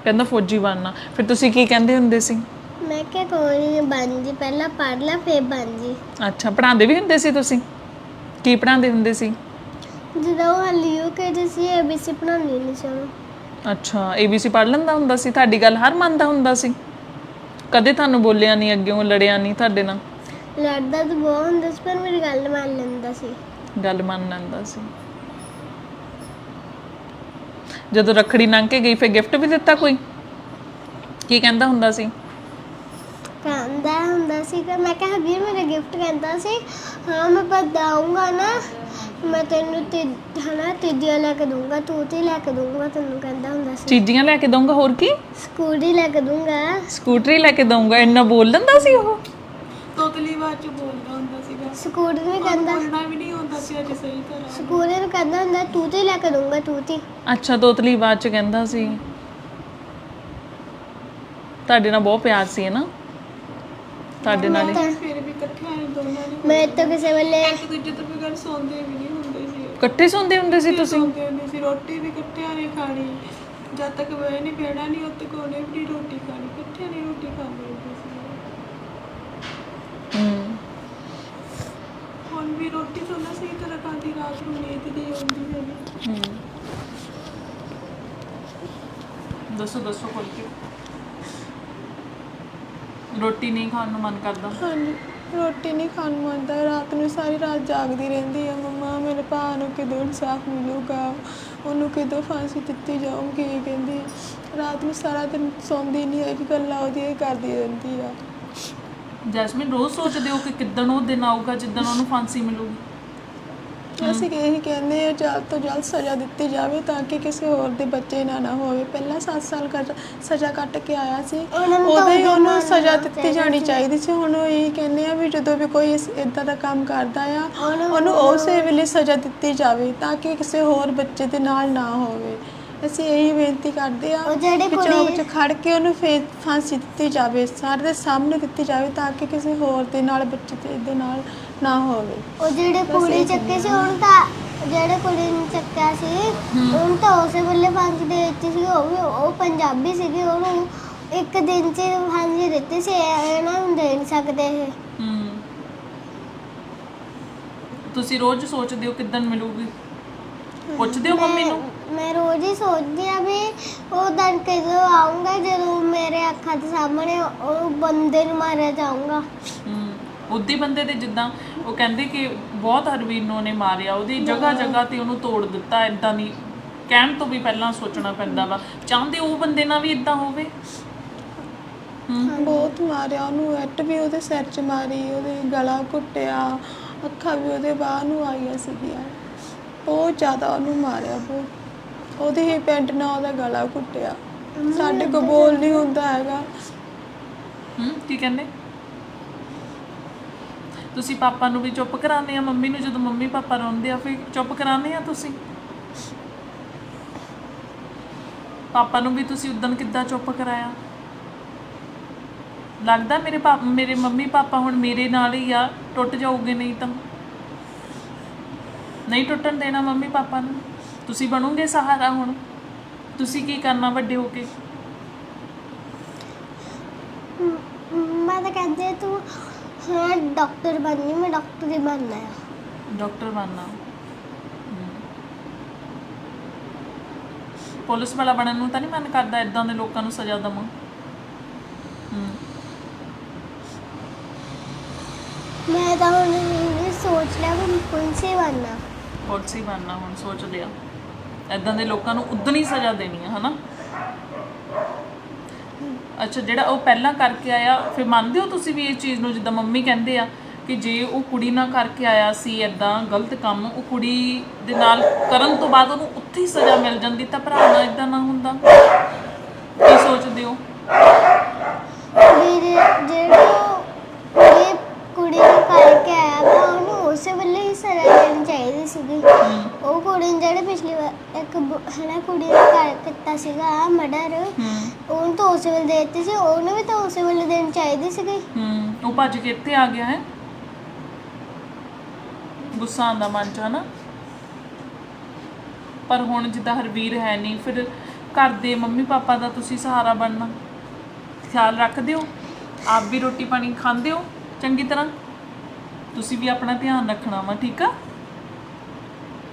ਕਹਿੰਦਾ ਫੌਜੀ ਬਣਨਾ। ਫਿਰ ਤੁਸੀਂ ਕੀ ਕਹਿੰਦੇ ਹੁੰਦੇ ਸੀ? ਮੈਂ ਕਿਹਾ ਕੋਈ ਨਹੀਂ ਬਣ ਜੀ ਪਹਿਲਾਂ ਪੜ੍ਹ ਲੈ ਫੇਰ ਬਣ ਜੀ। ਅੱਛਾ ਪੜਾਉਂਦੇ ਵੀ ਹੁੰਦੇ ਸੀ ਤੁਸੀਂ? ਕੀ ਪੜਾਉਂਦੇ ਹੁੰਦੇ ਸੀ? ਜਦੋਂ ਉਹ ਹਲੀਓ ਕੇ ਸੀ ਏਬੀਸੀ ਪੜਾਉਣੀ ਨਹੀਂ ਉਹਨੂੰ। ਅੱਛਾ ABC ਪੜ ਲੈਂਦਾ ਹੁੰਦਾ ਸੀ? ਤੁਹਾਡੀ ਗੱਲ ਹਰ ਮੰਨਦਾ ਹੁੰਦਾ ਸੀ? ਕਦੇ ਤੁਹਾਨੂੰ ਬੋਲਿਆ ਨਹੀਂ ਅੱਗੇੋਂ ਲੜਿਆ ਨਹੀਂ ਤੁਹਾਡੇ ਨਾਲ? ਲੜਦਾ ਤਾਂ ਬਹੁਤ ਹੁੰਦਾ ਸੀ ਪਰ ਮੇਰੀ ਗੱਲ ਮੰਨ ਲੈਂਦਾ ਸੀ। ਗੱਲ ਮੰਨ ਲੈਂਦਾ ਸੀ। ਜਦੋਂ ਰੱਖੜੀ ਲੰਘ ਕੇ ਗਈ ਫਿਰ ਗਿਫਟ ਵੀ ਦਿੱਤਾ ਕੋਈ? ਕੀ ਕਹਿੰਦਾ ਹੁੰਦਾ ਸੀ? ਕਹਿੰਦਾ ਹੁੰਦਾ ਸੀ ਕਿ ਮੈਂ ਕਿਹਾ ਵੀਰ ਮੇਰਾ ਗਿਫਟ ਕਹਿੰਦਾ ਸੀ। ਹਾਂ ਮੈਂ ਬਤਾਉਂਗਾ ਨਾ। ਮੈਂ ਤੈਨੂੰ ਤੇ ਹਨਾ ਤੀਜੀਆਂ ਲੈ ਕੇ ਦੂੰਗਾ ਤੂੰ ਤੇ ਲੈ ਕੇ ਦੂੰਗਾ ਤੈਨੂੰ ਕਹਿੰਦਾ ਹੁੰਦਾ ਸੀ। ਚੀਜ਼ੀਆਂ ਲੈ ਕੇ ਦਊਂਗਾ ਹੋਰ ਕੀ? ਸਕੂਟੀ ਲੈ ਕੇ ਦੂੰਗਾ ਸਕੂਟਰੀ ਲੈ ਕੇ ਦਊਂਗਾ ਇੰਨਾ ਬੋਲ ਲੈਂਦਾ ਸੀ ਉਹ? ਤੋਤਲੀ ਆਵਾਜ਼ ਚ ਬੋਲਦਾ ਹੁੰਦਾ ਸੀਗਾ। ਸਕੂਟੀ ਨੂੰ ਕਹਿੰਦਾ। ਬੋਲਣਾ ਵੀ ਨਹੀਂ ਹੁੰਦਾ ਸੀ ਅੱਜ ਸਹੀ ਤਰ੍ਹਾਂ। ਸਕੂਟੀ ਨੂੰ ਕਹਿੰਦਾ ਹੁੰਦਾ ਤੂੰ ਤੇ ਲੈ ਕੇ ਦੂੰਗਾ ਤੂੰ ਤੇ। ਅੱਛਾ ਤੋਤਲੀ ਆਵਾਜ਼ ਚ ਕਹਿੰਦਾ ਸੀ। ਤੁਹਾਡੇ ਨਾਲ ਬਹੁਤ ਪਿਆਰ ਸੀ ਹੈ ਨਾ? ਤੁਹਾਡੇ ਨਾਲ ਹੀ। ਫਿਰ ਵੀ ਇਕੱਠਿਆਂ ਨੇ ਦੋਨਾਂ ਨੇ। ਮੈਂ ਤਾਂ ਕਿਸੇ ਵੇਲੇ ਇੱਕ ਦੂਜੇ ਤੋਂ ਬਗੈਰ ਸੌਂਦੇ ਵੀ ਨਹੀਂ ਹੁੰਦੇ ਸੀ। ਇਕੱਠੇ ਸੌਂਦੇ ਹੁੰਦੇ ਸੀ ਤੁਸੀਂ? ਸੌਂਦੇ ਹੁੰਦੇ ਸੀ ਰੋਟੀ ਵੀ ਇਕੱਠਿਆਂ ਨੇ ਖਾਣੀ। ਜਦ ਤੱਕ ਵੇ ਨਹੀਂ ਬਹਿਣਾ ਨਹੀਂ ਉੱਤੇ ਕੋਨੇ ਵੀ ਨਹੀਂ ਰੋਟੀ ਖਾਣੀ। ਇਕੱਠਿਆਂ ਨੇ ਰੋਟੀ ਖਾਂਦੇ ਹੁੰਦੇ ਸੀ। ਹੂੰ। ਹੁਣ ਵੀ ਰੋਟੀ ਤੋਂ ਨਾ ਸਹੀ ਤਰ੍ਹਾਂ ਖਾਂਦੀ ਰਾਤ ਨੂੰ ਨੀਂਦ ਨਹੀਂ ਆਉਂਦੀ ਹੈਗੀ ਹੂੰ। ਦੱਸੋ ਦੱਸੋ ਖੋਲ ਕੇ। ਰੋਟੀ ਨਹੀਂ ਖਾਣ ਨੂੰ ਮਨ ਕਰਦਾ? ਹਾਂਜੀ ਰੋਟੀ ਨਹੀਂ ਖਾਣ ਨੂੰ ਆਉਂਦਾ ਰਾਤ ਨੂੰ ਸਾਰੀ ਰਾਤ ਜਾਗਦੀ ਰਹਿੰਦੀ ਹੈ ਮੰਮਾ ਮੇਰੇ ਭਾ ਨੂੰ ਕਿਦੋਂ ਇਨਸਾਫ ਮਿਲੂਗਾ? ਉਹਨੂੰ ਕਿਦੋਂ ਫਾਂਸੀ ਦਿੱਤੀ ਜਾਊਗੀ ਇਹ ਕਹਿੰਦੀ। ਰਾਤ ਨੂੰ ਸਾਰਾ ਦਿਨ ਸੌਂਦੀ ਨਹੀਂ ਹੈ ਗੱਲਾਂ ਉਹਦੀਆਂ ਹੀ ਕਰਦੀ ਰਹਿੰਦੀ ਆ। ਜੈਸਮੀਨ ਰੋਜ਼ ਸੋਚਦੇ ਹੋ ਕਿ ਕਿੱਦਣ ਉਹ ਦਿਨ ਆਊਗਾ ਜਿੱਦਣ ਉਹਨੂੰ ਫਾਂਸੀ ਮਿਲੂਗੀ? ਅਸੀਂ ਇਹੀ ਕਹਿੰਦੇ ਹਾਂ ਜਲਦ ਤੋਂ ਜਲਦ ਸਜ਼ਾ ਦਿੱਤੀ ਜਾਵੇ ਤਾਂ ਕਿ ਕਿਸੇ ਹੋਰ ਦੇ ਬੱਚੇ ਨਾ ਨਾ ਹੋਵੇ। ਪਹਿਲਾਂ 7 ਸਾਲ ਕਰ ਸਜ਼ਾ ਕੱਟ ਕੇ ਆਇਆ ਸੀ। ਉਹਦੇ ਉਹਨੂੰ ਸਜ਼ਾ ਦਿੱਤੀ ਜਾਣੀ। ਚਾਹੀਦੀ ਸੀ। ਹੁਣ ਉਹ ਇਹ ਕਹਿੰਦੇ ਆ ਵੀ ਜਦੋਂ ਵੀ ਕੋਈ ਇਦਾਂ ਦਾ ਕੰਮ ਕਰਦਾ ਆ ਉਹਨੂੰ- ਉਸੇ ਵੇਲੇ ਸਜ਼ਾ ਦਿੱਤੀ ਜਾਵੇ ਤਾਂ ਕਿ ਕਿਸੇ ਹੋਰ ਬੱਚੇ ਦੇ ਨਾਲ ਨਾ ਹੋਵੇ। ਅਸੀਂ ਇਹੀ ਬੇਨਤੀ ਕਰਦੇ ਆ ਕਿ ਚੌਕ 'ਚ ਖੜ ਕੇ ਉਹਨੂੰ ਫਾਂਸੀ ਦਿੱਤੀ ਜਾਵੇ ਸਾਰੇ ਦੇ ਸਾਹਮਣੇ ਦਿੱਤੀ ਜਾਵੇ ਤਾਂ ਕਿ ਕਿਸੇ ਹੋਰ ਦੇ ਨਾਲ ਬੱਚੇ ਦੇ ਨਾਲ ਨਾ ਹੋਵੇ। ਉਹ ਜਿਹੜੇ ਕੁੜੀ ਚੱਕੇ ਸੀ ਉਹਨੂੰ ਤਾਂ ਜਿਹੜੇ ਕੁੜੀ ਨੂੰ ਚੱਕਿਆ ਸੀ ਉਹਨੂੰ ਤਾਂ ਉਸੇ ਵੇਲੇ ਫਾਂਸੀ ਦੇ ਦਿੱਤੀ ਸੀ ਉਹ ਵੀ ਉਹ ਪੰਜਾਬੀ ਸੀਗੀ ਉਹਨੂੰ ਇੱਕ ਦਿਨ 'ਚ ਫਾਂਸੀ ਦਿੱਤੀ ਸੀ ਇਹ ਇਹਨਾਂ ਨੂੰ ਦੇ ਨਹੀਂ ਸਕਦੇ ਇਹ। ਹੂੰ। ਤੁਸੀਂ ਰੋਜ਼ ਸੋਚਦੇ ਹੋ ਕਿੱਦਣ ਮਿਲੂਗੀ? ਪੁੱਛਦੇ ਹੋ ਮੰਮੀ ਨੂੰ? ਮੈਂ- ਮੈਂ ਰੋਜ਼ ਹੀ ਸੋਚਦੀ ਆ ਵੀ ਉਹ ਦਿਨ ਕਦੋਂ ਆਉਂਗਾ ਜਦੋਂ ਮੇਰੇ ਅੱਖਾਂ ਦੇ ਸਾਹਮਣੇ ਉਹ ਬੰਦੇ ਨੂੰ ਮਾਰਿਆ ਜਾਊਗਾ। ਉਦੀ ਬੰਦੇ ਦੇ ਜਿੱਦਾਂ ਉਹ ਕਹਿੰਦੇ ਕਿ ਬਹੁਤ ਹਰਵੀਰ ਨੂੰ ਮਾਰਿਆ ਉਹਦੀ ਜਗ੍ਹਾ ਜਗ੍ਹਾ ਤੇ ਉਹਨੂੰ ਤੋੜ ਦਿੱਤਾ ਇਦਾਂ ਨਹੀਂ ਕਹਿਣ ਤੋਂ ਵੀ ਪਹਿਲਾਂ ਸੋਚਣਾ ਪੈਂਦਾ ਵਾ। ਚਾਹੁੰਦੇ ਉਹ ਬੰਦੇ ਨਾਲ ਵੀ ਇਦਾਂ ਹੋਵੇ? ਬਹੁਤ ਮਾਰਿਆ ਉਹਨੂੰ ਇੱਟ ਵੀ ਉਹਦੇ ਸਿਰ 'ਚ ਮਾਰੀ ਉਹਦੇ ਗਲਾ ਘੁੱਟਿਆ ਅੱਖਾਂ ਵੀ ਉਹਦੇ ਬਾਹਰ ਨੂੰ ਆਈਆਂ ਸੀਗੀਆਂ। ਬਹੁਤ ਜ਼ਿਆਦਾ ਉਹਨੂੰ ਮਾਰਿਆ ਬਹੁਤ। ਉਹਦੇ ਹੀ ਪੈਂਟ ਨਾਲ ਉਹਦਾ ਗਲਾ ਘੁੱਟਿਆ। ਸਾਡੇ ਕੋਲ ਬੋਲ ਨਹੀਂ ਹੁੰਦਾ ਹੈਗਾ। ਹੂੰ ਕੀ ਕਹਿੰਦੇ? ਤੁਸੀਂ ਪਾਪਾ ਨੂੰ ਵੀ ਚੁੱਪ ਕਰਾਉਂਦੇ ਆ, ਮੰਮੀ ਨੂੰ ਜਦੋਂ ਮੰਮੀ ਪਾਪਾ ਰੋਂਦੇ ਆ, ਫਿਰ ਚੁੱਪ ਕਰਾਉਂਦੇ ਆ ਤੁਸੀਂ? ਪਾਪਾ ਨੂੰ ਵੀ ਤੁਸੀਂ ਉਦੋਂ ਕਿੱਦਾਂ ਚੁੱਪ ਕਰਾਇਆ? ਲੱਗਦਾ ਮੇਰੇ ਪਾਪਾ ਮੇਰੇ ਮੰਮੀ ਪਾਪਾ ਹੁਣ ਮੇਰੇ ਨਾਲ ਹੀ ਆ, ਟੁੱਟ ਜਾਓਗੇ ਨਹੀਂ ਤਾਂ? ਨਹੀਂ ਟੁੱਟਣ ਦੇਣਾ ਮੰਮੀ ਪਾਪਾ ਨੂੰ? ਤੁਸੀਂ ਬਣੋਗੇ ਸਹਾਰਾ ਹੁਣ? ਤੁਸੀਂ ਕੀ ਕਰਨਾ ਵੱਡੇ ਹੋ ਕੇ? ਮੈਂ ਤਾਂ ਕਹਿੰਦੀ ਤੂੰ ਹਾਂ ਡਾਕਟਰ ਬਣਨੀ ਮੈਂ ਡਾਕਟਰ ਹੀ ਬਣਨਾ ਆ। ਡਾਕਟਰ ਬਣਨਾ। ਪੁਲਿਸ ਵਾਲਾ ਬਣਨ ਨੂੰ ਤਾਂ ਨਹੀਂ ਮਨ ਕਰਦਾ ਇਦਾਂ ਦੇ ਲੋਕਾਂ ਨੂੰ ਸਜ਼ਾ ਦਵਾਂ। ਮੈਂ ਤਾਂ ਹੁਣ ਇਹ ਸੋਚ ਲਿਆ ਮੈਂ ਪੁਲਿਸ ਹੀ ਬਣਨਾ। ਪੁਲਿਸ ਹੀ ਬਣਨਾ ਹੁਣ ਸੋਚ ਲਿਆ ਇਦਾਂ ਦੇ ਲੋਕਾਂ ਨੂੰ ਉਦੋਂ ਹੀ ਸਜ਼ਾ ਦੇਣੀ ਹੈ ਹਨਾ? ਅੱਛਾ ਜਿਹੜਾ ਉਹ ਪਹਿਲਾਂ ਕਰਕੇ ਆਇਆ ਫਿਰ ਮੰਨਦੇ ਹੋ ਤੁਸੀਂ ਵੀ ਇਹ ਚੀਜ਼ ਨੂੰ ਜਿੱਦਾਂ ਮੰਮੀ ਕਹਿੰਦੇ ਆ ਕਿ ਜੇ ਉਹ ਕੁੜੀ ਨਾਲ ਕਰਕੇ ਆਇਆ ਸੀ ਇਦਾਂ ਗਲਤ ਕੰਮ ਉਹ ਕੁੜੀ ਦੇ ਨਾਲ ਕਰਨ ਤੋਂ ਬਾਅਦ ਉਹਨੂੰ ਉੱਥੇ ਹੀ ਸਜ਼ਾ ਮਿਲ ਜਾਂਦੀ ਤਾਂ ਭਰਾ ਨਾਲ ਇਦਾਂ ਨਾ ਹੁੰਦਾ? ਕੀ ਸੋਚਦੇ ਹੋ? ਵੀ ਜੇ- ਜਿਹੜਾ ਇਹ ਕੁੜੀ ਨੂੰ ਕਰਕੇ ਆਇਆ ਵਾ ਉਹਨੂੰ ਉਸੇ ਵੇਲੇ ਹੀ ਸਜ਼ਾ ਦੇਣੀ ਚਾਹੀਦੀ ਸੀਗੀ। ਉਹ ਕੁੜੀ ਨੇ ਜਿਹੜੇ ਪਿਛਲੀ ਵਾਰ ਇੱਕ ਬ- ਹਨਾ ਕੁੜੀ ਨੇ ਕਰ ਕੀਤਾ ਸੀਗਾ ਮਰਡਰ ਹੂੰ। ਉਹਨੂੰ ਤਾਂ ਉਸੇ ਵੇਲੇ ਦੇ ਦਿੱਤੀ ਸੀ ਉਹਨੂੰ ਵੀ ਤਾਂ ਉਸੇ ਵੇਲੇ ਦੇਣੀ ਚਾਹੀਦੀ ਸੀਗੀ। ਹੂੰ ਉਹ ਭੱਜ ਕੇ ਇੱਥੇ ਆ ਗਿਆ ਹੈ। ਗੁੱਸਾ ਆਂਦਾ ਮਨ ਚ ਹਨਾ। ਪਰ ਹੁਣ ਜਿੱਦਾਂ ਹਰਵੀਰ ਹੈ ਨਹੀਂ ਫਿਰ ਘਰ ਦੇ ਮੰਮੀ ਪਾਪਾ ਦਾ ਤੁਸੀਂ ਸਹਾਰਾ ਬਣਨਾ। ਖਿਆਲ ਰੱਖਦੇ ਹੋ? ਆਪ ਵੀ ਰੋਟੀ ਪਾਣੀ ਖਾਂਦੇ ਹੋ? ਚੰਗੀ ਤਰ੍ਹਾਂ। ਤੁਸੀਂ ਵੀ ਆਪਣਾ ਧਿਆਨ ਰੱਖਣਾ ਵਾ ਠੀਕ ਆ?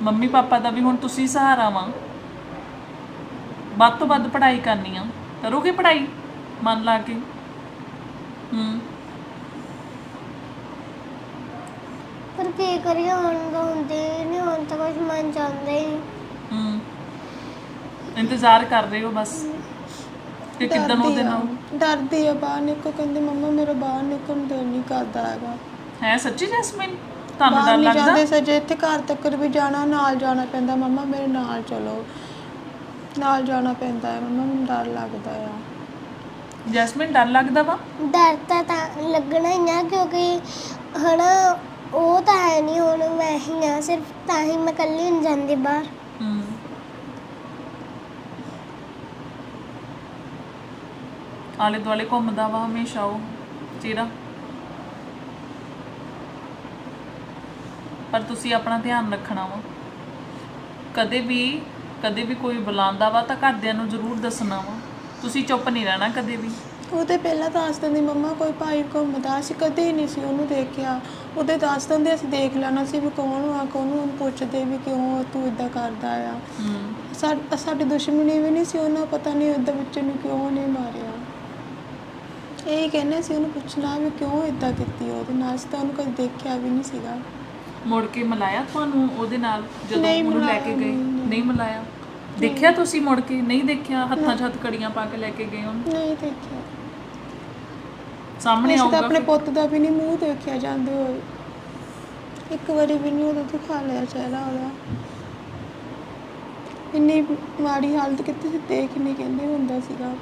ਮੰਮੀ ਪਾਪਾ ਦਾ ਵੀ ਹੁਣ ਤੁਸੀਂ ਸਹਾਰਾ ਵਾ। ਵੱਧ ਤੋਂ ਵੱਧ ਪੜ੍ਹਾਈ ਕਰਨੀ ਆ। ਕਰੋਗੇ ਪੜ੍ਹਾਈ? ਮਨ ਲਾ ਕੇ। ਹੂੰ। ਪਰ ਕੀ ਕਰੀਏ ਹੁਣ ਤਾਂ ਹੁੰਦੇ ਨਹੀਂ ਹੁਣ ਤਾਂ ਕੁਝ ਮਨ ਚਾਹੁੰਦਾ ਹੀ ਨਹੀਂ ਹੂੰ। ਇੰਤਜ਼ਾਰ ਕਰ ਰਹੇ ਹੋ ਬਸ। ਕਿ ਕਿੱਦਣ ਡਰਦੀ ਉਹਦੇ ਆ- ਨਾਲ ਡਰਦੀ ਆ ਬਾਹਰ ਨਿਕਲ ਕਹਿੰਦੀ ਮੰਮਾ ਮੇਰਾ ਬਾਹਰ ਨਿਕਲਣ ਨੂੰ ਦਿਲ ਨਹੀਂ ਕਰਦਾ ਹੈਗਾ। ਹੈ ਸੱਚੀ ਜੈਸਮੀਨ? ਤੁਹਾਨੂੰ ਬਾਹਰ ਡਰ ਨਹੀਂ ਲੱਗਦਾ? ਜਾਂਦੇ ਸਜੇ ਇੱਥੇ ਘਰ ਤੱਕ ਵੀ ਜਾਣਾ ਨਾਲ ਜਾਣਾ ਪੈਂਦਾ। ਮੰਮਾ ਮੇਰੇ ਨਾਲ ਚਲੋ। ਨਾਲ ਜਾਣਾ ਪੈਂਦਾ ਹੈ। ਮੰਮਾ ਮੈਨੂੰ ਡਰ ਲੱਗਦਾ ਆ। ਜੈਸਮੀਨ ਡਰ ਲੱਗਦਾ ਵਾ? ਡਰ ਤਾਂ ਤਾਂ ਲੱਗਣਾ ਹੀ ਆ ਕਿਉਂਕਿ ਹਨਾ ਉਹ ਤਾਂ ਹੈ ਨਹੀਂ। ਹੁਣ ਮੈਂ ਹੀ ਆ ਸਿਰਫ ਤਾਂ ਹੀ ਮੈਂ ਇਕੱਲੀ ਨਹੀਂ ਜਾਂਦੀ ਬਾਹਰ। ਹੂੰ। ਆਲੇ ਦੁਆਲੇ ਘੁੰਮਦਾ ਵਾ ਹਮੇਸ਼ਾ ਉਹ ਚਿਹਰਾ। ਪਰ ਤੁਸੀਂ ਆਪਣਾ ਧਿਆਨ ਰੱਖਣਾ ਵਾ। ਕਦੇ ਵੀ ਕਦੇ ਵੀ ਕੋਈ ਬੁਲਾਉਂਦਾ ਵਾ ਤਾਂ ਘਰਦਿਆਂ ਨੂੰ ਜ਼ਰੂਰ ਦੱਸਣਾ ਵਾ। ਤੁਸੀਂ ਚੁੱਪ ਨਹੀਂ ਰਹਿਣਾ ਕਦੇ ਵੀ। ਉਹਦੇ ਪਹਿਲਾਂ ਤਾਂ ਦੱਸ ਦਿੰਦੀ ਮੰਮਾ ਕੋਈ ਭਾਈ ਘੁੰਮਦਾ ਅਸੀਂ ਕਦੇ ਹੀ ਨਹੀਂ ਸੀ ਉਹਨੂੰ ਦੇਖਿਆ। ਉਹਦੇ ਦੱਸ ਦਿੰਦੇ ਅਸੀਂ ਦੇਖ ਲੈਣਾ ਸੀ ਵੀ ਕੌਣ ਆ ਕੌਣ ਨੂੰ ਪੁੱਛਦੇ ਵੀ ਕਿਉਂ ਤੂੰ ਇਦਾਂ ਕਰਦਾ ਆ। ਸਾ- ਸਾਡੀ ਦੁਸ਼ਮਣੀ ਵੀ ਨਹੀਂ ਸੀ ਉਹਨਾਂ ਪਤਾ ਨਹੀਂ ਉਹਦੇ ਵਿੱਚ ਨੂੰ ਕਿਉਂ ਨਹੀਂ ਮਾਰਿਆ। ਇਹ ਕਹਿੰਦੇ ਸੀ ਉਹਨੂੰ ਪੁੱਛਣਾ ਵੀ ਕਿਉਂ ਇਦਾਂ ਕੀਤੀ ਉਹਦੇ ਨਾਲ ਅਸੀਂ ਤਾਂ ਉਹਨੂੰ ਕਦੇ ਦੇਖਿਆ ਵੀ ਨਹੀਂ ਸੀਗਾ। ਮੁੜ ਕੇ ਮਿਲਾਇਆ ਤੁਹਾਨੂੰ ਉਹਦੇ ਨਾਲ ਜਦੋਂ ਨਹੀਂ ਉਹਨੂੰ ਲੈ ਕੇ ਗਏ? ਨਹੀਂ, ਮਿਲਾਇਆ। ਦੇਖਿਆ ਤੁਸੀਂ ਮੁੜ ਕੇ? ਨਹੀਂ ਦੇਖਿਆ? ਹੱਥਾਂ 'ਚ ਹੱਥ ਕੜੀਆਂ ਪਾ ਕੇ ਲੈ ਕੇ ਗਏ ਉਹਨੂੰ? ਨਹੀਂ ਦੇਖਿਆ। ਸਾਹਮਣੇ ਅਸੀਂ ਤਾਂ ਆਊਗਾ ਆਪਣੇ। ਪੁੱਤ ਦਾ ਵੀ ਨਹੀਂ ਮੂੰਹ ਦੇਖਿਆ ਜਾਂਦੇ ਹੋਏ ਇੱਕ ਵਾਰੀ ਵੀ ਨਹੀਂ ਉਹਦਾ ਦਿਖਾ ਲਿਆ ਚਿਹਰਾ ਉਹਦਾ। ਇੰਨੀ ਮਾੜੀ ਹਾਲਤ ਕਿਤੇ ਸੀ? ਦੇਖ ਨਹੀਂ ਕਹਿੰਦੇ ਹੁੰਦਾ ਸੀਗਾ।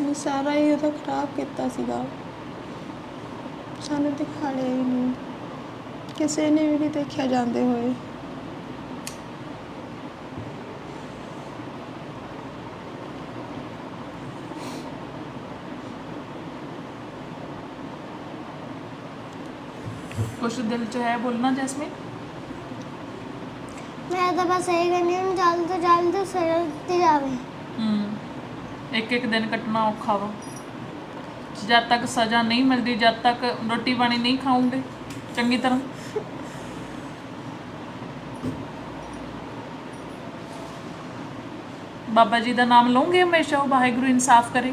ਉਹ ਸਾਰਾ ਹੀ ਉਹਦਾ ਖਰਾਬ ਕੀਤਾ ਸੀਗਾ। ਸਾਨੂੰ ਦਿਖਾ ਲਿਆ ਹੀ ਨਹੀਂ। ਕਿਸੇ ਨੇ ਵੀ ਨਹੀਂ ਦੇਖਿਆ ਜਾਂਦੇ ਹੋਏ। ਕੁਛ ਦਿਲ 'ਚ ਹੈ ਬੋਲਣਾ ਜੈਸਮੀਨ? ਮੈਂ ਤਾਂ ਬਸ ਇਹ ਕਹਿੰਦੀ ਹਾਂ ਜਲਦ ਤੋਂ ਜਲਦ ਦਿੱਤੀ ਜਾਵੇ। ਹੂੰ ਇੱਕ ਇੱਕ ਦਿਨ ਕੱਟਣਾ ਔਖਾ ਵਾ। ਜਦ ਤੱਕ ਸਜ਼ਾ ਨਹੀਂ ਮਿਲਦੀ ਜਦ ਤੱਕ ਰੋਟੀ ਪਾਣੀ ਨਹੀਂ ਖਾਓਗੇ ਚੰਗੀ ਤਰ੍ਹਾਂ। ਬਾਬਾ ਜੀ ਦਾ ਨਾਮ ਲਓਗੇ ਹਮੇਸ਼ਾ ਉਹ ਵਾਹਿਗੁਰੂ ਇਨਸਾਫ ਕਰੇ।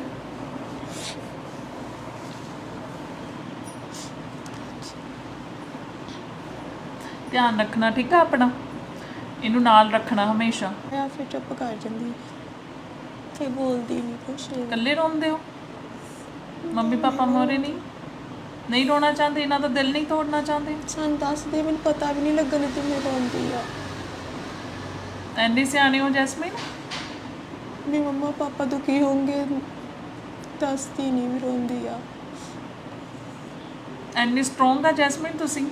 ਧਿਆਨ ਰੱਖਣਾ ਠੀਕ ਆ ਆਪਣਾ? ਇਹਨੂੰ ਨਾਲ ਰੱਖਣਾ ਹਮੇਸ਼ਾ। ਜਾਂ ਫਿਰ ਚੁੱਪ ਕਰ ਜਾਂਦੀ ਤੇ ਬੋਲਦੀ ਨਹੀਂ ਕੁਛ। ਇਕੱਲੇ ਰੋਂਦੇ ਹੋ? ਮੰਮੀ ਪਾਪਾ ਮੋਰੇ ਨਹੀਂ? ਨਹੀਂ ਰੋਣਾ ਚਾਹੁੰਦੇ ਇਹਨਾਂ ਦਾ ਦਿਲ ਨਹੀਂ ਤੋੜਨਾ ਚਾਹੁੰਦੇ? ਸਾਨੂੰ ਦੱਸਦੇ ਮੈਨੂੰ ਪਤਾ ਵੀ ਨਹੀਂ ਲੱਗਣ ਤੇ ਮੈਂ ਰੋਂਦੀ ਆ। ਐਨੀ ਸਿਆਣੇ ਹੋ ਜੈਸਮੀਨ? ਵੀ ਮੰਮਾ ਪਾਪਾ ਦੁਖੀ ਹੋਣਗੇ ਦੱਸਦੀ ਨਹੀਂ ਵੀ ਰੋਂਦੀ ਆ ਐਨੀ ਸਟਰੋਂਗ ਆ ਜੈਸਮੀਨ ਤੁਸੀਂ?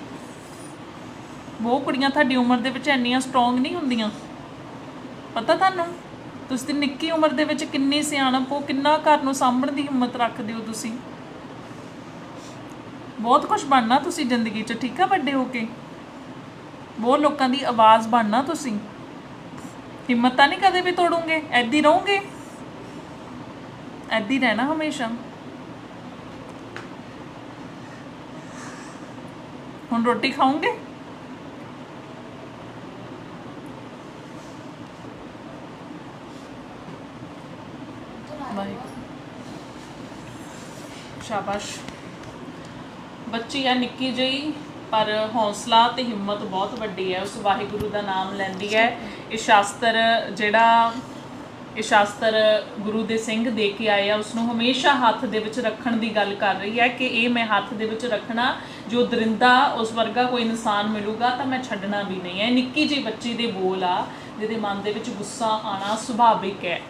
ਬਹੁਤ ਕੁੜੀਆਂ ਤੁਹਾਡੀ ਉਮਰ ਦੇ ਵਿੱਚ ਐਨੀਆਂ ਸਟਰੋਂਗ ਨਹੀਂ ਹੁੰਦੀਆਂ। ਪਤਾ ਤੁਹਾਨੂੰ? ਤੁਸੀਂ ਤੇ ਨਿੱਕੀ ਉਮਰ ਦੇ ਵਿੱਚ ਕਿੰਨੀ ਸਿਆਣਪ ਹੋ, ਕਿੰਨਾ ਘਰ ਨੂੰ ਸਾਂਭਣ ਦੀ ਹਿੰਮਤ ਰੱਖਦੇ ਹੋ ਤੁਸੀਂ। ਬਹੁਤ ਕੁਝ ਬਣਨਾ ਤੁਸੀਂ ਜ਼ਿੰਦਗੀ 'ਚ, ਠੀਕ ਆ ਵੱਡੇ ਹੋ ਕੇ? ਬਹੁਤ ਲੋਕਾਂ ਦੀ ਆਵਾਜ਼ ਬਣਨਾ ਤੁਸੀਂ। ਹਿੰਮਤ ਤਾਂ ਨਹੀਂ ਕਦੇ ਵੀ ਤੋੜੋਗੇ ਐਦੀ ਰਹੋਗੇ ਐਦੀ ਰਹਿਣਾ ਹਮੇਸ਼ਾ ਹੁਣ ਰੋਟੀ ਖਾਓਗੇ ਵਾਹਿਗੁਰੂ ਸ਼ਾਬਾਸ਼ ਬੱਚੀ ਹੈ ਨਿੱਕੀ ਜਿਹੀ ਪਰ ਹੌਸਲਾ ਤੇ ਹਿੰਮਤ ਬਹੁਤ ਵੱਡੀ ਹੈ। ਉਸ ਵਾਹਿਗੁਰੂ ਦਾ ਨਾਮ ਲੈਂਦੀ ਹੈ। ਇਹ ਸ਼ਾਸਤਰ ਜਿਹੜਾ, ਇਹ ਸ਼ਾਸਤਰ ਗੁਰੂ ਦੇ ਸਿੰਘ ਦੇ ਕੇ ਆਏ ਆ ਉਸ ਨੂੰ ਹਮੇਸ਼ਾ ਹੱਥ ਦੇ ਵਿੱਚ ਰੱਖਣ ਦੀ ਗੱਲ ਕਰ ਰਹੀ ਹੈ ਕਿ ਇਹ ਮੈਂ ਹੱਥ ਦੇ ਵਿੱਚ ਰੱਖਣਾ, ਜੋ ਦਰਿੰਦਾ ਉਸ ਵਰਗਾ ਕੋਈ ਇਨਸਾਨ ਮਿਲੂਗਾ ਤਾਂ ਮੈਂ ਛੱਡਣਾ ਵੀ ਨਹੀਂ। ਹੈ ਨਿੱਕੀ ਜਿਹੀ ਬੱਚੀ ਦੇ ਬੋਲ ਆ, ਜਿਹਦੇ ਮਨ ਦੇ ਵਿੱਚ ਗੁੱਸਾ ਆਣਾ ਸੁਭਾਵਿਕ ਹੈ।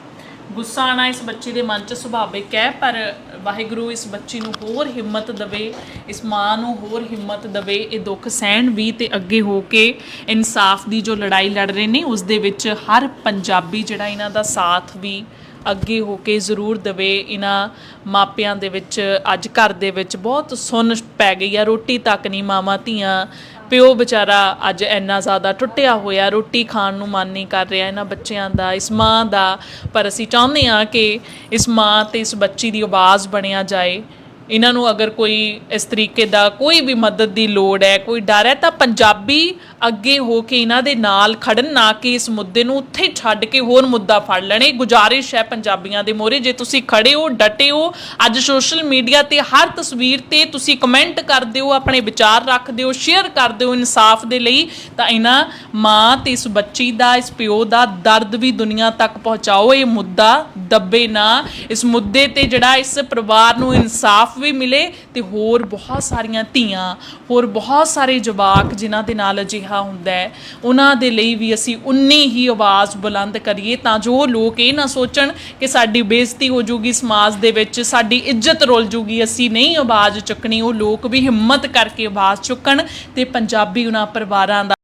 ਗੁੱਸਾ ਆਣਾ ਇਸ ਬੱਚੀ ਦੇ ਮਨ 'ਚ ਸੁਭਾਵਿਕ ਹੈ, ਪਰ ਵਾਹਿਗੁਰੂ ਇਸ ਬੱਚੀ ਨੂੰ ਹੋਰ ਹਿੰਮਤ ਦੇਵੇ, ਇਸ ਮਾਂ ਨੂੰ ਹੋਰ ਹਿੰਮਤ ਦੇਵੇ, ਇਹ ਦੁੱਖ ਸਹਿਣ ਵੀ ਤੇ ਅੱਗੇ ਹੋ ਕੇ ਇਨਸਾਫ ਦੀ ਜੋ ਲੜਾਈ ਲੜ ਰਹੇ ਨੇ, ਉਸ ਦੇ ਵਿੱਚ ਹਰ ਪੰਜਾਬੀ ਜਿਹੜਾ ਇਹਨਾਂ ਦਾ ਸਾਥ ਵੀ ਅੱਗੇ ਹੋ ਕੇ ਜ਼ਰੂਰ ਦੇਵੇ। ਇਹਨਾਂ ਮਾਪਿਆਂ ਦੇ ਵਿੱਚ, ਅੱਜ ਘਰ ਦੇ ਵਿੱਚ ਬਹੁਤ ਸੁੰਨ ਪੈ ਗਈ ਆ, ਰੋਟੀ ਤੱਕ ਨਹੀਂ ਮਾਵਾਂ ਧੀਆਂ ਪਿਓ ਵਿਚਾਰਾ ਅੱਜ ਇੰਨਾ ਜ਼ਿਆਦਾ ਟੁੱਟਿਆ ਹੋਇਆ, ਰੋਟੀ ਖਾਣ ਨੂੰ ਮਨ ਨਹੀਂ ਕਰ ਰਿਹਾ ਇਹਨਾਂ ਬੱਚਿਆਂ ਦਾ, ਇਸ ਮਾਂ ਦਾ। ਪਰ ਅਸੀਂ ਚਾਹੁੰਦੇ ਹਾਂ ਕਿ ਇਸ ਮਾਂ ਤੇ ਇਸ ਬੱਚੀ ਦੀ ਆਵਾਜ਼ ਬਣਿਆ ਜਾਏ। ਇਹਨਾਂ ਨੂੰ ਅਗਰ ਕੋਈ ਇਸ ਤਰੀਕੇ ਦਾ ਕੋਈ ਵੀ ਮਦਦ ਦੀ ਲੋੜ ਹੈ, ਕੋਈ ਡਰ ਹੈ, ਤਾਂ ਪੰਜਾਬੀ ਅੱਗੇ ਹੋ ਕੇ ਇਹਨਾਂ ਦੇ ਨਾਲ ਖੜਨ, ਨਾ ਕਿ ਇਸ ਮੁੱਦੇ ਨੂੰ ਉੱਥੇ ਛੱਡ ਕੇ ਹੋਰ ਮੁੱਦਾ ਫੜ ਲੈਣੇ। ਗੁਜ਼ਾਰਿਸ਼ ਹੈ ਪੰਜਾਬੀਆਂ ਦੇ ਮੋਰੇ ਜੇ ਤੁਸੀਂ ਖੜੇ ਹੋ, ਡਟੇ ਹੋ, ਅੱਜ ਸੋਸ਼ਲ ਮੀਡੀਆ ਤੇ ਹਰ ਤਸਵੀਰ ਤੇ ਤੁਸੀਂ ਕਮੈਂਟ ਕਰਦੇ ਹੋ, ਆਪਣੇ ਵਿਚਾਰ ਰੱਖਦੇ ਹੋ, ਸ਼ੇਅਰ ਕਰਦੇ ਹੋ ਇਨਸਾਫ ਦੇ ਲਈ, ਤਾਂ ਇਹਨਾਂ ਮਾਂ ਤੇ ਇਸ ਬੱਚੀ ਦਾ, ਇਸ ਪਿਓ ਦਾ ਦਰਦ ਵੀ ਦੁਨੀਆ ਤੱਕ ਪਹੁੰਚਾਓ, ਇਹ ਮੁੱਦਾ ਦੱਬੇ ਨਾ। ਇਸ ਮੁੱਦੇ ਤੇ ਜਿਹੜਾ ਇਸ ਪਰਿਵਾਰ ਨੂੰ ਇਨਸਾਫ ਵੀ ਮਿਲੇ, ਤੇ ਹੋਰ ਬਹੁਤ ਸਾਰੀਆਂ ਧੀਆਂ, ਹੋਰ ਬਹੁਤ ਸਾਰੇ ਜਵਾਕ ਜਿਨ੍ਹਾਂ ਦੇ ਨਾਲ ਅਜਿਹਾ ਹੁੰਦਾ ਹੈ। ਉਹਨਾਂ ਦੇ ਲਈ ਵੀ ਅਸੀਂ ਉਨੀ ਹੀ ਆਵਾਜ਼ ਬੁਲੰਦ ਕਰੀਏ ਤਾਂ ਜੋ ਲੋਕ ਇਹ ਨਾ ਸੋਚਣ ਕਿ ਸਾਡੀ ਬੇਇੱਜ਼ਤੀ ਹੋ ਜੂਗੀ ਸਮਾਜ ਦੇ ਵਿੱਚ, ਸਾਡੀ ਇੱਜ਼ਤ ਰੁਲ ਜੂਗੀ। ਅਸੀਂ ਨਹੀਂ ਆਵਾਜ਼ ਚੁੱਕਣੀ, ਉਹ ਲੋਕ ਵੀ ਹਿੰਮਤ ਕਰਕੇ ਆਵਾਜ਼ ਚੁੱਕਣ ਤੇ ਪੰਜਾਬੀ ਉਹਨਾਂ ਪਰਿਵਾਰਾਂ ਦਾ